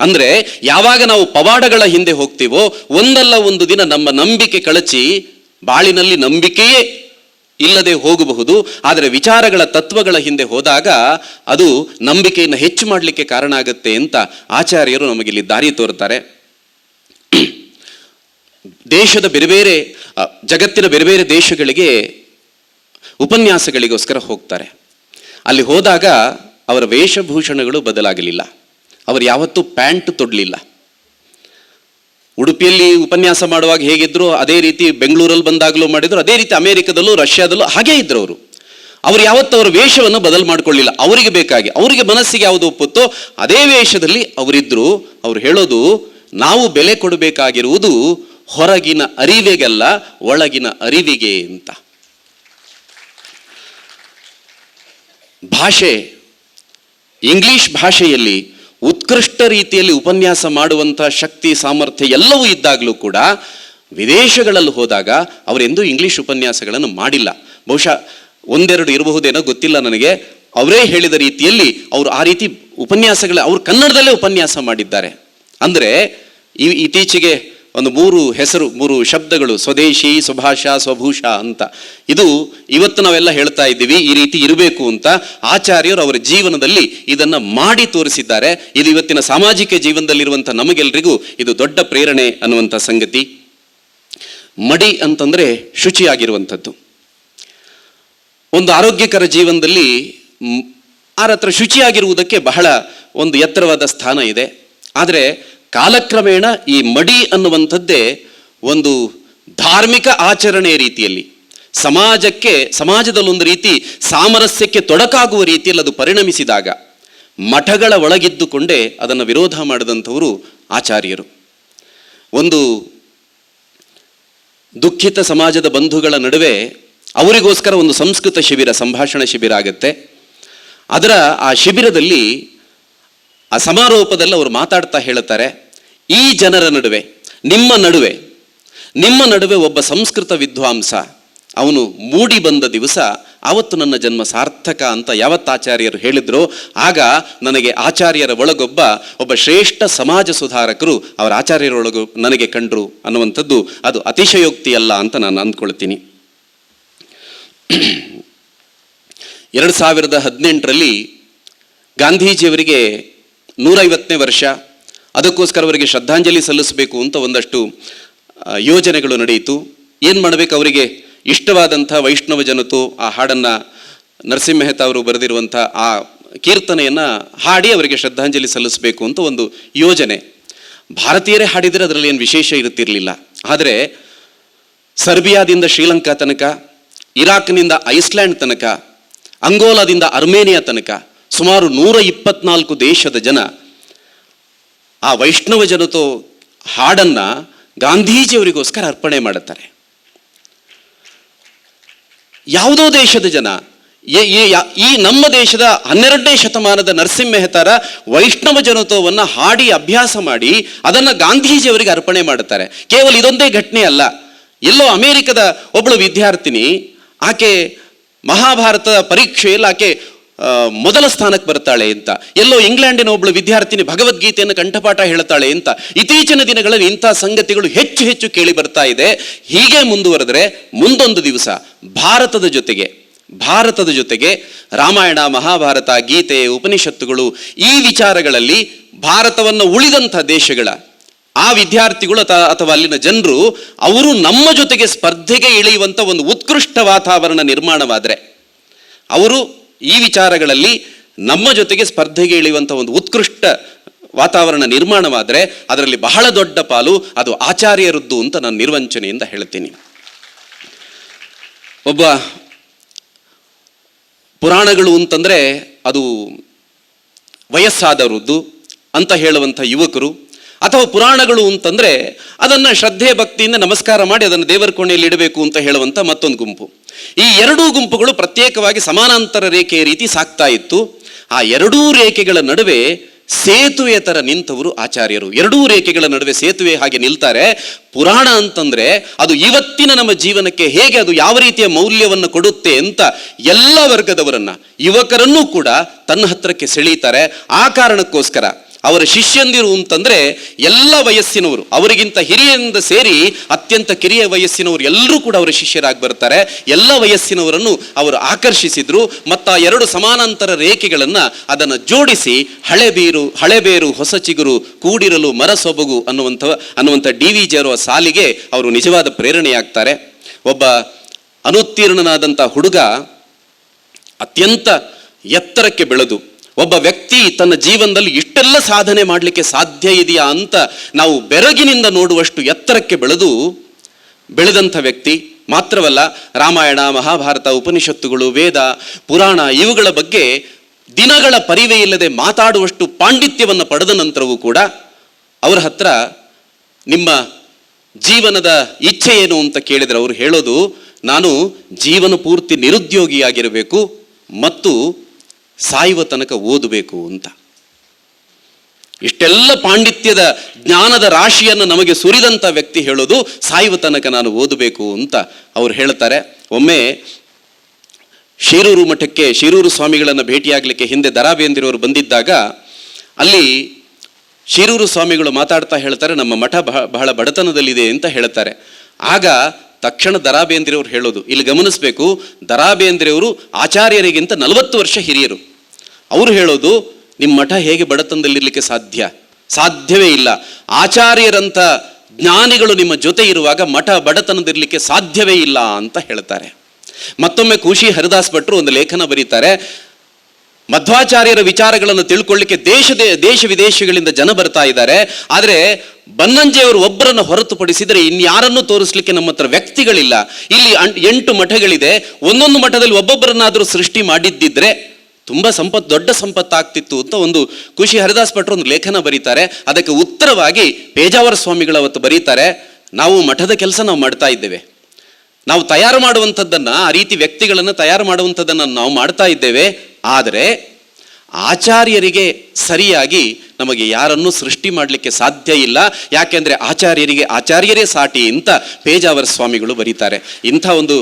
ಅಂದ್ರೆ ಯಾವಾಗ ನಾವು ಪವಾಡಗಳ ಹಿಂದೆ ಹೋಗ್ತೀವೋ, ಒಂದಲ್ಲ ಒಂದು ದಿನ ನಮ್ಮ ನಂಬಿಕೆ ಕಳಚಿ ಬಾಳಿನಲ್ಲಿ ನಂಬಿಕೆಯೇ ಇಲ್ಲದೆ ಹೋಗಬಹುದು. ಆದರೆ ವಿಚಾರಗಳ ತತ್ವಗಳ ಹಿಂದೆ ಹೋದಾಗ ಅದು ನಂಬಿಕೆಯನ್ನು ಹೆಚ್ಚು ಮಾಡಲಿಕ್ಕೆ ಕಾರಣ ಆಗುತ್ತೆ ಅಂತ ಆಚಾರ್ಯರು ನಮಗಿಲ್ಲಿ ದಾರಿ ತೋರ್ತಾರೆ. ದೇಶದ ಬೇರೆ ಬೇರೆ ಜಗತ್ತಿನ ಬೇರೆ ಬೇರೆ ದೇಶಗಳಿಗೆ ಉಪನ್ಯಾಸಗಳಿಗೋಸ್ಕರ ಹೋಗ್ತಾರೆ. ಅಲ್ಲಿ ಹೋದಾಗ ಅವರ ವೇಷಭೂಷಣಗಳು ಬದಲಾಗಲಿಲ್ಲ. ಅವರು ಯಾವತ್ತೂ ಪ್ಯಾಂಟ್ ತೊಡಲಿಲ್ಲ. ಉಡುಪಿಯಲ್ಲಿ ಉಪನ್ಯಾಸ ಮಾಡುವಾಗ ಹೇಗಿದ್ರು, ಅದೇ ರೀತಿ ಬೆಂಗಳೂರಲ್ಲಿ ಬಂದಾಗಲೂ ಮಾಡಿದ್ರು, ಅದೇ ರೀತಿ ಅಮೇರಿಕದಲ್ಲೂ, ರಷ್ಯಾದಲ್ಲೂ ಹಾಗೇ ಇದ್ರು ಅವರು. ಅವ್ರು ಯಾವತ್ತೂ ಅವರ ವೇಷವನ್ನು ಬದಲು ಮಾಡಿಕೊಳ್ಳಿಲ್ಲ. ಅವರಿಗೆ ಬೇಕಾಗಿ, ಅವರಿಗೆ ಮನಸ್ಸಿಗೆ ಯಾವುದು ಒಪ್ಪುತ್ತೋ, ಅದೇ ವೇಷದಲ್ಲಿ ಅವರಿದ್ರು, ಅವ್ರು ಹೇಳೋದು ನಾವು ಬೆಲೆ ಕೊಡಬೇಕಾಗಿರುವುದು ಹೊರಗಿನ ಅರಿವಿಗೆಲ್ಲ ಒಳಗಿನ ಅರಿವಿಗೆ ಅಂತ. ಭಾಷೆ, ಇಂಗ್ಲಿಷ್ ಭಾಷೆಯಲ್ಲಿ ಉತ್ಕೃಷ್ಟ ರೀತಿಯಲ್ಲಿ ಉಪನ್ಯಾಸ ಮಾಡುವಂಥ ಶಕ್ತಿ, ಸಾಮರ್ಥ್ಯ ಎಲ್ಲವೂ ಇದ್ದಾಗಲೂ ಕೂಡ ವಿದೇಶಗಳಲ್ಲಿ ಹೋದಾಗ ಅವರೆಂದೂ ಇಂಗ್ಲಿಷ್ ಉಪನ್ಯಾಸಗಳನ್ನು ಮಾಡಿಲ್ಲ. ಬಹುಶಃ ಒಂದೆರಡು ಇರಬಹುದೇನೋ ಗೊತ್ತಿಲ್ಲ ನನಗೆ. ಅವರೇ ಹೇಳಿದ ರೀತಿಯಲ್ಲಿ ಅವರು ಆ ರೀತಿ ಉಪನ್ಯಾಸಗಳ, ಅವರು ಕನ್ನಡದಲ್ಲೇ ಉಪನ್ಯಾಸ ಮಾಡಿದ್ದಾರೆ. ಅಂದರೆ ಈ ಇತ್ತೀಚೆಗೆ ಒಂದು ಮೂರು ಹೆಸರು, ಮೂರು ಶಬ್ದಗಳು, ಸ್ವದೇಶಿ, ಸ್ವಭಾಷಾ, ಸ್ವಭೂಷ ಅಂತ. ಇದು ಇವತ್ತು ನಾವೆಲ್ಲ ಹೇಳ್ತಾ ಇದ್ದೀವಿ, ಈ ರೀತಿ ಇರಬೇಕು ಅಂತ ಆಚಾರ್ಯರು ಅವರ ಜೀವನದಲ್ಲಿ ಇದನ್ನ ಮಾಡಿ ತೋರಿಸಿದ್ದಾರೆ. ಇದು ಇವತ್ತಿನ ಸಾಮಾಜಿಕ ಜೀವನದಲ್ಲಿರುವಂಥ ನಮಗೆಲ್ಲರಿಗೂ ಇದು ದೊಡ್ಡ ಪ್ರೇರಣೆ ಅನ್ನುವಂಥ ಸಂಗತಿ. ಮಡಿ ಅಂತಂದ್ರೆ ಶುಚಿಯಾಗಿರುವಂಥದ್ದು. ಒಂದು ಆರೋಗ್ಯಕರ ಜೀವನದಲ್ಲಿ ಆರತ್ರ ಶುಚಿಯಾಗಿರುವುದಕ್ಕೆ ಬಹಳ ಒಂದು ಎತ್ತರವಾದ ಸ್ಥಾನ ಇದೆ. ಆದರೆ ಕಾಲಕ್ರಮೇಣ ಈ ಮಡಿ ಅನ್ನುವಂಥದ್ದೇ ಒಂದು ಧಾರ್ಮಿಕ ಆಚರಣೆಯ ರೀತಿಯಲ್ಲಿ. ಸಮಾಜಕ್ಕೆ, ಸಮಾಜದಲ್ಲಿ ಒಂದು ರೀತಿ ಸಾಮರಸ್ಯಕ್ಕೆ ತೊಡಕಾಗುವ ರೀತಿಯಲ್ಲಿ ಅದು ಪರಿಣಮಿಸಿದಾಗ ಮಠಗಳ ಒಳಗಿದ್ದುಕೊಂಡೇ ಅದನ್ನು ವಿರೋಧ ಮಾಡಿದಂಥವರು ಆಚಾರ್ಯರು. ಒಂದು ದುಃಖಿತ ಸಮಾಜದ ಬಂಧುಗಳ ನಡುವೆ ಅವರಿಗೋಸ್ಕರ ಒಂದು ಸಂಸ್ಕೃತ ಶಿಬಿರ, ಸಂಭಾಷಣಾ ಶಿಬಿರ ಆಗುತ್ತೆ. ಅದರ ಆ ಶಿಬಿರದಲ್ಲಿ ಆ ಸಮಾರೋಪದಲ್ಲಿ ಅವರು ಮಾತಾಡ್ತಾ ಹೇಳುತ್ತಾರೆ. ಈ ಜನರ ನಡುವೆ, ನಿಮ್ಮ ನಡುವೆ ನಿಮ್ಮ ನಡುವೆ ಒಬ್ಬ ಸಂಸ್ಕೃತ ವಿದ್ವಾಂಸ. ಅವನು ಮೂಡಿ ಬಂದ ದಿವಸ ಆವತ್ತು ನನ್ನ ಜನ್ಮ ಸಾರ್ಥಕ ಅಂತ ಯಾವತ್ತು ಆಚಾರ್ಯರು ಹೇಳಿದ್ರು, ಆಗ ನನಗೆ ಆಚಾರ್ಯರ ಒಳಗೊಬ್ಬ ಒಬ್ಬ ಶ್ರೇಷ್ಠ ಸಮಾಜ ಸುಧಾರಕರು ಅವರ ಆಚಾರ್ಯರೊಳಗು ನನಗೆ ಕಂಡ್ರು ಅನ್ನುವಂಥದ್ದು ಅದು ಅತಿಶಯೋಕ್ತಿ ಅಲ್ಲ ಅಂತ ನಾನು ಅಂದ್ಕೊಳ್ತೀನಿ. ಎರಡು ಸಾವಿರದ ಹದಿನೆಂಟರಲ್ಲಿ ಗಾಂಧೀಜಿಯವರಿಗೆ ನೂರೈವತ್ತನೇ ವರ್ಷ. ಅದಕ್ಕೋಸ್ಕರ ಅವರಿಗೆ ಶ್ರದ್ಧಾಂಜಲಿ ಸಲ್ಲಿಸಬೇಕು ಅಂತ ಒಂದಷ್ಟು ಯೋಜನೆಗಳು ನಡೆಯಿತು. ಏನು ಮಾಡಬೇಕು ಅವರಿಗೆ? ಇಷ್ಟವಾದಂಥ ವೈಷ್ಣವ ಜನತು ಆ ಹಾಡನ್ನು ನರಸಿಂಹ ಮೆಹ್ತಾ ಅವರು ಬರೆದಿರುವಂಥ ಆ ಕೀರ್ತನೆಯನ್ನು ಹಾಡಿ ಅವರಿಗೆ ಶ್ರದ್ಧಾಂಜಲಿ ಸಲ್ಲಿಸಬೇಕು ಅಂತ ಒಂದು ಯೋಜನೆ. ಭಾರತೀಯರೇ ಹಾಡಿದರೆ ಅದರಲ್ಲಿ ಏನು ವಿಶೇಷ ಇರುತ್ತಿರಲಿಲ್ಲ. ಆದರೆ ಸರ್ಬಿಯಾದಿಂದ ಶ್ರೀಲಂಕಾ ತನಕ, ಇರಾಕ್ನಿಂದ ಐಸ್ಲ್ಯಾಂಡ್ ತನಕ, ಅಂಗೋಲಾದಿಂದ ಅರ್ಮೇನಿಯಾ ತನಕ ಸುಮಾರು ನೂರ ಇಪ್ಪತ್ನಾಲ್ಕು ದೇಶದ ಜನ ಆ ವೈಷ್ಣವ ಜನತೋ ಹಾಡನ್ನ ಗಾಂಧೀಜಿಯವರಿಗೋಸ್ಕರ ಅರ್ಪಣೆ ಮಾಡುತ್ತಾರೆ. ಯಾವುದೋ ದೇಶದ ಜನ, ಈ ನಮ್ಮ ದೇಶದ ಹನ್ನೆರಡನೇ ಶತಮಾನದ ನರಸಿಂಹ ಮೆಹತಾರ ವೈಷ್ಣವ ಜನತೋವನ್ನ ಹಾಡಿ ಅಭ್ಯಾಸ ಮಾಡಿ ಅದನ್ನ ಗಾಂಧೀಜಿಯವರಿಗೆ ಅರ್ಪಣೆ ಮಾಡುತ್ತಾರೆ. ಕೇವಲ ಇದೊಂದೇ ಘಟನೆ ಅಲ್ಲ. ಎಲ್ಲೋ ಅಮೇರಿಕದ ಒಬ್ಬಳು ವಿದ್ಯಾರ್ಥಿನಿ, ಆಕೆ ಮಹಾಭಾರತದ ಪರೀಕ್ಷೆಯಲ್ಲಿ ಆಕೆ ಮೊದಲ ಸ್ಥಾನಕ್ಕೆ ಬರ್ತಾಳೆ ಅಂತ. ಎಲ್ಲೋ ಇಂಗ್ಲೆಂಡಿನ ಒಬ್ಬಳು ವಿದ್ಯಾರ್ಥಿನಿ ಭಗವದ್ಗೀತೆಯನ್ನು ಕಂಠಪಾಠ ಹೇಳ್ತಾಳೆ ಅಂತ. ಇತ್ತೀಚಿನ ದಿನಗಳಲ್ಲಿ ಇಂಥ ಸಂಗತಿಗಳು ಹೆಚ್ಚು ಹೆಚ್ಚು ಕೇಳಿ ಬರ್ತಾ ಇದೆ. ಹೀಗೆ ಮುಂದುವರೆದ್ರೆ ಮುಂದೊಂದು ದಿವಸ ಭಾರತದ ಜೊತೆಗೆ ಭಾರತದ ಜೊತೆಗೆ ರಾಮಾಯಣ, ಮಹಾಭಾರತ, ಗೀತೆ, ಉಪನಿಷತ್ತುಗಳು ಈ ವಿಚಾರಗಳಲ್ಲಿ ಭಾರತವನ್ನು ಉಳಿದಂಥ ದೇಶಗಳ ಆ ವಿದ್ಯಾರ್ಥಿಗಳು ಅಥ- ಅಥವಾ ಅಲ್ಲಿನ ಜನರು ಅವರು ನಮ್ಮ ಜೊತೆಗೆ ಸ್ಪರ್ಧೆಗೆ ಇಳಿಯುವಂಥ ಒಂದು ಉತ್ಕೃಷ್ಟ ವಾತಾವರಣ ನಿರ್ಮಾಣವಾದರೆ ಅವರು ಈ ವಿಚಾರಗಳಲ್ಲಿ ನಮ್ಮ ಜೊತೆಗೆ ಸ್ಪರ್ಧೆಗೆ ಇಳಿಯುವಂಥ ಒಂದು ಉತ್ಕೃಷ್ಟ ವಾತಾವರಣ ನಿರ್ಮಾಣವಾದರೆ ಅದರಲ್ಲಿ ಬಹಳ ದೊಡ್ಡ ಪಾಲು ಅದು ಆಚಾರ್ಯರದ್ದು ಅಂತ ನಾನು ನಿರ್ವಂಚನೆಯಿಂದ ಹೇಳ್ತೀನಿ. ಒಬ್ಬ ಪುರಾಣಗಳು ಅಂತಂದರೆ ಅದು ವಯಸ್ಸಾದವರದ್ದು ಅಂತ ಹೇಳುವಂಥ ಯುವಕರು ಅಥವಾ ಪುರಾಣಗಳು ಅಂತಂದರೆ ಅದನ್ನು ಶ್ರದ್ಧೆ ಭಕ್ತಿಯಿಂದ ನಮಸ್ಕಾರ ಮಾಡಿ ಅದನ್ನು ದೇವರ ಕೋಣೆಯಲ್ಲಿ ಇಡಬೇಕು ಅಂತ ಹೇಳುವಂಥ ಮತ್ತೊಂದು ಗುಂಪು. ಈ ಎರಡೂ ಗುಂಪುಗಳು ಪ್ರತ್ಯೇಕವಾಗಿ ಸಮಾನಾಂತರ ರೇಖೆಯ ರೀತಿ ಸಾಕ್ತಾ ಇತ್ತು. ಆ ಎರಡೂ ರೇಖೆಗಳ ನಡುವೆ ಸೇತುವೆ ಥರ ನಿಂತವರು ಆಚಾರ್ಯರು. ಎರಡೂ ರೇಖೆಗಳ ನಡುವೆ ಸೇತುವೆ ಹಾಗೆ ನಿಲ್ತಾರೆ. ಪುರಾಣ ಅಂತಂದ್ರೆ ಅದು ಇವತ್ತಿನ ನಮ್ಮ ಜೀವನಕ್ಕೆ ಹೇಗೆ ಅದು ಯಾವ ರೀತಿಯ ಮೌಲ್ಯವನ್ನು ಕೊಡುತ್ತೆ ಅಂತ ಎಲ್ಲ ವರ್ಗದವರನ್ನ, ಯುವಕರನ್ನೂ ಕೂಡ ತನ್ನ ಹತ್ರಕ್ಕೆ ಸೆಳೀತಾರೆ. ಆ ಕಾರಣಕ್ಕೋಸ್ಕರ ಅವರ ಶಿಷ್ಯಂದಿರು ಅಂತಂದ್ರೆ ಎಲ್ಲ ವಯಸ್ಸಿನವರು, ಅವರಿಗಿಂತ ಹಿರಿಯರಿಂದ ಸೇರಿ ಅತ್ಯಂತ ಕಿರಿಯ ವಯಸ್ಸಿನವರು ಎಲ್ಲರೂ ಕೂಡ ಅವರ ಶಿಷ್ಯರಾಗಿ ಬರ್ತಾರೆ. ಎಲ್ಲ ವಯಸ್ಸಿನವರನ್ನು ಅವರು ಆಕರ್ಷಿಸಿದ್ರು. ಮತ್ತು ಆ ಎರಡು ಸಮಾನಾಂತರ ರೇಖೆಗಳನ್ನು ಅದನ್ನು ಜೋಡಿಸಿ ಹಳೆಬೀರು, ಹಳೆಬೇರು, ಹೊಸ ಚಿಗುರು, ಕೂಡಿರಲು ಮರಸೊಬಗು ಅನ್ನುವಂಥ ಅನ್ನುವಂಥ ಡಿ ವಿ ಜರುವ ಸಾಲಿಗೆ ಅವರು ನಿಜವಾದ ಪ್ರೇರಣೆಯಾಗ್ತಾರೆ. ಒಬ್ಬ ಅನುತ್ತೀರ್ಣನಾದಂಥ ಹುಡುಗ ಅತ್ಯಂತ ಎತ್ತರಕ್ಕೆ ಬೆಳೆದು, ಒಬ್ಬ ವ್ಯಕ್ತಿ ತನ್ನ ಜೀವನದಲ್ಲಿ ಇಷ್ಟೆಲ್ಲ ಸಾಧನೆ ಮಾಡಲಿಕ್ಕೆ ಸಾಧ್ಯ ಇದೆಯಾ ಅಂತ ನಾವು ಬೆರಗಿನಿಂದ ನೋಡುವಷ್ಟು ಎತ್ತರಕ್ಕೆ ಬೆಳೆದು, ಬೆಳೆದಂಥ ವ್ಯಕ್ತಿ ಮಾತ್ರವಲ್ಲ, ರಾಮಾಯಣ, ಮಹಾಭಾರತ, ಉಪನಿಷತ್ತುಗಳು, ವೇದ, ಪುರಾಣ ಇವುಗಳ ಬಗ್ಗೆ ದಿನಗಳ ಪರಿವೆ ಇಲ್ಲದೆ ಮಾತಾಡುವಷ್ಟು ಪಾಂಡಿತ್ಯವನ್ನು ಪಡೆದ ನಂತರವೂ ಕೂಡ ಅವರ ಹತ್ರ ನಿಮ್ಮ ಜೀವನದ ಇಚ್ಛೆ ಏನು ಅಂತ ಕೇಳಿದರೆ ಅವರು ಹೇಳೋದು, ನಾನು ಜೀವನ ಪೂರ್ತಿ ನಿರುದ್ಯೋಗಿಯಾಗಿರಬೇಕು ಮತ್ತು ಸಾಯುವ ತನಕ ಓದಬೇಕು ಅಂತ. ಇಷ್ಟೆಲ್ಲ ಪಾಂಡಿತ್ಯದ ಜ್ಞಾನದ ರಾಶಿಯನ್ನು ನಮಗೆ ಸುರಿದಂಥ ವ್ಯಕ್ತಿ ಹೇಳೋದು ಸಾಯುವ ತನಕ ನಾನು ಓದಬೇಕು ಅಂತ ಅವ್ರು ಹೇಳ್ತಾರೆ. ಒಮ್ಮೆ ಶಿರೂರು ಮಠಕ್ಕೆ ಶಿರೂರು ಸ್ವಾಮಿಗಳನ್ನು ಭೇಟಿಯಾಗಲಿಕ್ಕೆ ಹಿಂದೆ ದರಾ ಬೇಂದಿರೋರು ಬಂದಿದ್ದಾಗ ಅಲ್ಲಿ ಶಿರೂರು ಸ್ವಾಮಿಗಳು ಮಾತಾಡ್ತಾ ಹೇಳ್ತಾರೆ, ನಮ್ಮ ಮಠ ಬಹ- ಬಹಳ ಬಡತನದಲ್ಲಿದೆ ಅಂತ ಹೇಳ್ತಾರೆ. ಆಗ ತಕ್ಷಣ ದರಾ ಬೇಂದ್ರೆಯವರು ಹೇಳೋದು, ಇಲ್ಲಿ ಗಮನಿಸಬೇಕು ದರಾ ಬೇಂದ್ರೆಯವರು ಆಚಾರ್ಯರಿಗಿಂತ ನಲವತ್ತು ವರ್ಷ ಹಿರಿಯರು. ಅವರು ಹೇಳೋದು ನಿಮ್ಮ ಮಠ ಹೇಗೆ ಬಡತನದಲ್ಲಿರಲಿಕ್ಕೆ ಸಾಧ್ಯ? ಸಾಧ್ಯವೇ ಇಲ್ಲ. ಆಚಾರ್ಯರಂಥ ಜ್ಞಾನಿಗಳು ನಿಮ್ಮ ಜೊತೆ ಇರುವಾಗ ಮಠ ಬಡತನದಿರಲಿಕ್ಕೆ ಸಾಧ್ಯವೇ ಇಲ್ಲ ಅಂತ ಹೇಳ್ತಾರೆ. ಮತ್ತೊಮ್ಮೆ ಖುಷಿ ಹರಿದಾಸ್ ಭಟ್ರು ಒಂದು ಲೇಖನ ಬರೀತಾರೆ. ಮಧ್ವಾಚಾರ್ಯರ ವಿಚಾರಗಳನ್ನು ತಿಳ್ಕೊಳ್ಳಿಕ್ಕೆ ದೇಶ ದೇಶ ವಿದೇಶಗಳಿಂದ ಜನ ಬರ್ತಾ ಇದ್ದಾರೆ. ಆದರೆ ಬನ್ನಂಜೆಯವರು ಒಬ್ಬರನ್ನು ಹೊರತುಪಡಿಸಿದರೆ ಇನ್ಯಾರನ್ನೂ ತೋರಿಸ್ಲಿಕ್ಕೆ ನಮ್ಮ ಹತ್ರ ವ್ಯಕ್ತಿಗಳಿಲ್ಲ. ಇಲ್ಲಿ ಎಂಟು ಮಠಗಳಿದೆ. ಒಂದೊಂದು ಮಠದಲ್ಲಿ ಒಬ್ಬೊಬ್ಬರನ್ನಾದರೂ ಸೃಷ್ಟಿ ಮಾಡಿದ್ದಿದ್ರೆ ತುಂಬ ಸಂಪತ್ತು ದೊಡ್ಡ ಸಂಪತ್ತಾಗ್ತಿತ್ತು ಅಂತ ಒಂದು ಖುಷಿ ಹರಿದಾಸ್ ಭಟ್ರು ಒಂದು ಲೇಖನ ಬರೀತಾರೆ. ಅದಕ್ಕೆ ಉತ್ತರವಾಗಿ ಪೇಜಾವರ ಸ್ವಾಮಿಗಳು ಅವತ್ತು ಬರೀತಾರೆ, ನಾವು ಮಠದ ಕೆಲಸ ನಾವು ಮಾಡ್ತಾ ಇದ್ದೇವೆ. ನಾವು ತಯಾರು ಮಾಡುವಂಥದ್ದನ್ನು, ಆ ರೀತಿ ವ್ಯಕ್ತಿಗಳನ್ನು ತಯಾರು ಮಾಡುವಂಥದ್ದನ್ನು ನಾವು ಮಾಡ್ತಾ ಇದ್ದೇವೆ. ಆದರೆ ಆಚಾರ್ಯರಿಗೆ ಸರಿಯಾಗಿ ನಮಗೆ ಯಾರನ್ನೂ ಸೃಷ್ಟಿ ಮಾಡಲಿಕ್ಕೆ ಸಾಧ್ಯ ಇಲ್ಲ. ಯಾಕೆಂದರೆ ಆಚಾರ್ಯರಿಗೆ ಆಚಾರ್ಯರೇ ಸಾಟಿ ಅಂತ ಪೇಜಾವರ ಸ್ವಾಮಿಗಳು ಬರೀತಾರೆ. ಇಂಥ ಒಂದು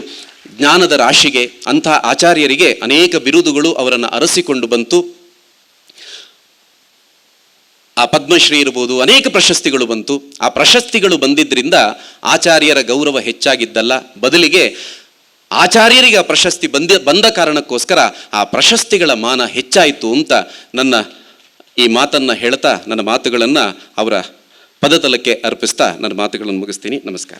ಜ್ಞಾನದ ರಾಶಿಗೆ, ಅಂಥ ಆಚಾರ್ಯರಿಗೆ ಅನೇಕ ಬಿರುದುಗಳು ಅವರನ್ನು ಅರಸಿಕೊಂಡು ಬಂತು. ಆ ಪದ್ಮಶ್ರೀ ಇರ್ಬೋದು, ಅನೇಕ ಪ್ರಶಸ್ತಿಗಳು ಬಂತು. ಆ ಪ್ರಶಸ್ತಿಗಳು ಬಂದಿದ್ದರಿಂದ ಆಚಾರ್ಯರ ಗೌರವ ಹೆಚ್ಚಾಗಿದ್ದಲ್ಲ. ಬದಲಿಗೆ ಆಚಾರ್ಯರಿಗೆ ಆ ಪ್ರಶಸ್ತಿ ಬಂದ ಬಂದ ಕಾರಣಕ್ಕೋಸ್ಕರ ಆ ಪ್ರಶಸ್ತಿಗಳ ಮಾನ ಹೆಚ್ಚಾಯಿತು ಅಂತ ನನ್ನ ಈ ಮಾತನ್ನು ಹೇಳ್ತಾ ನನ್ನ ಮಾತುಗಳನ್ನು ಅವರ ಪದತಲಕ್ಕೆ ಅರ್ಪಿಸ್ತಾ ನನ್ನ ಮಾತುಗಳನ್ನು ಮುಗಿಸ್ತೀನಿ. ನಮಸ್ಕಾರ.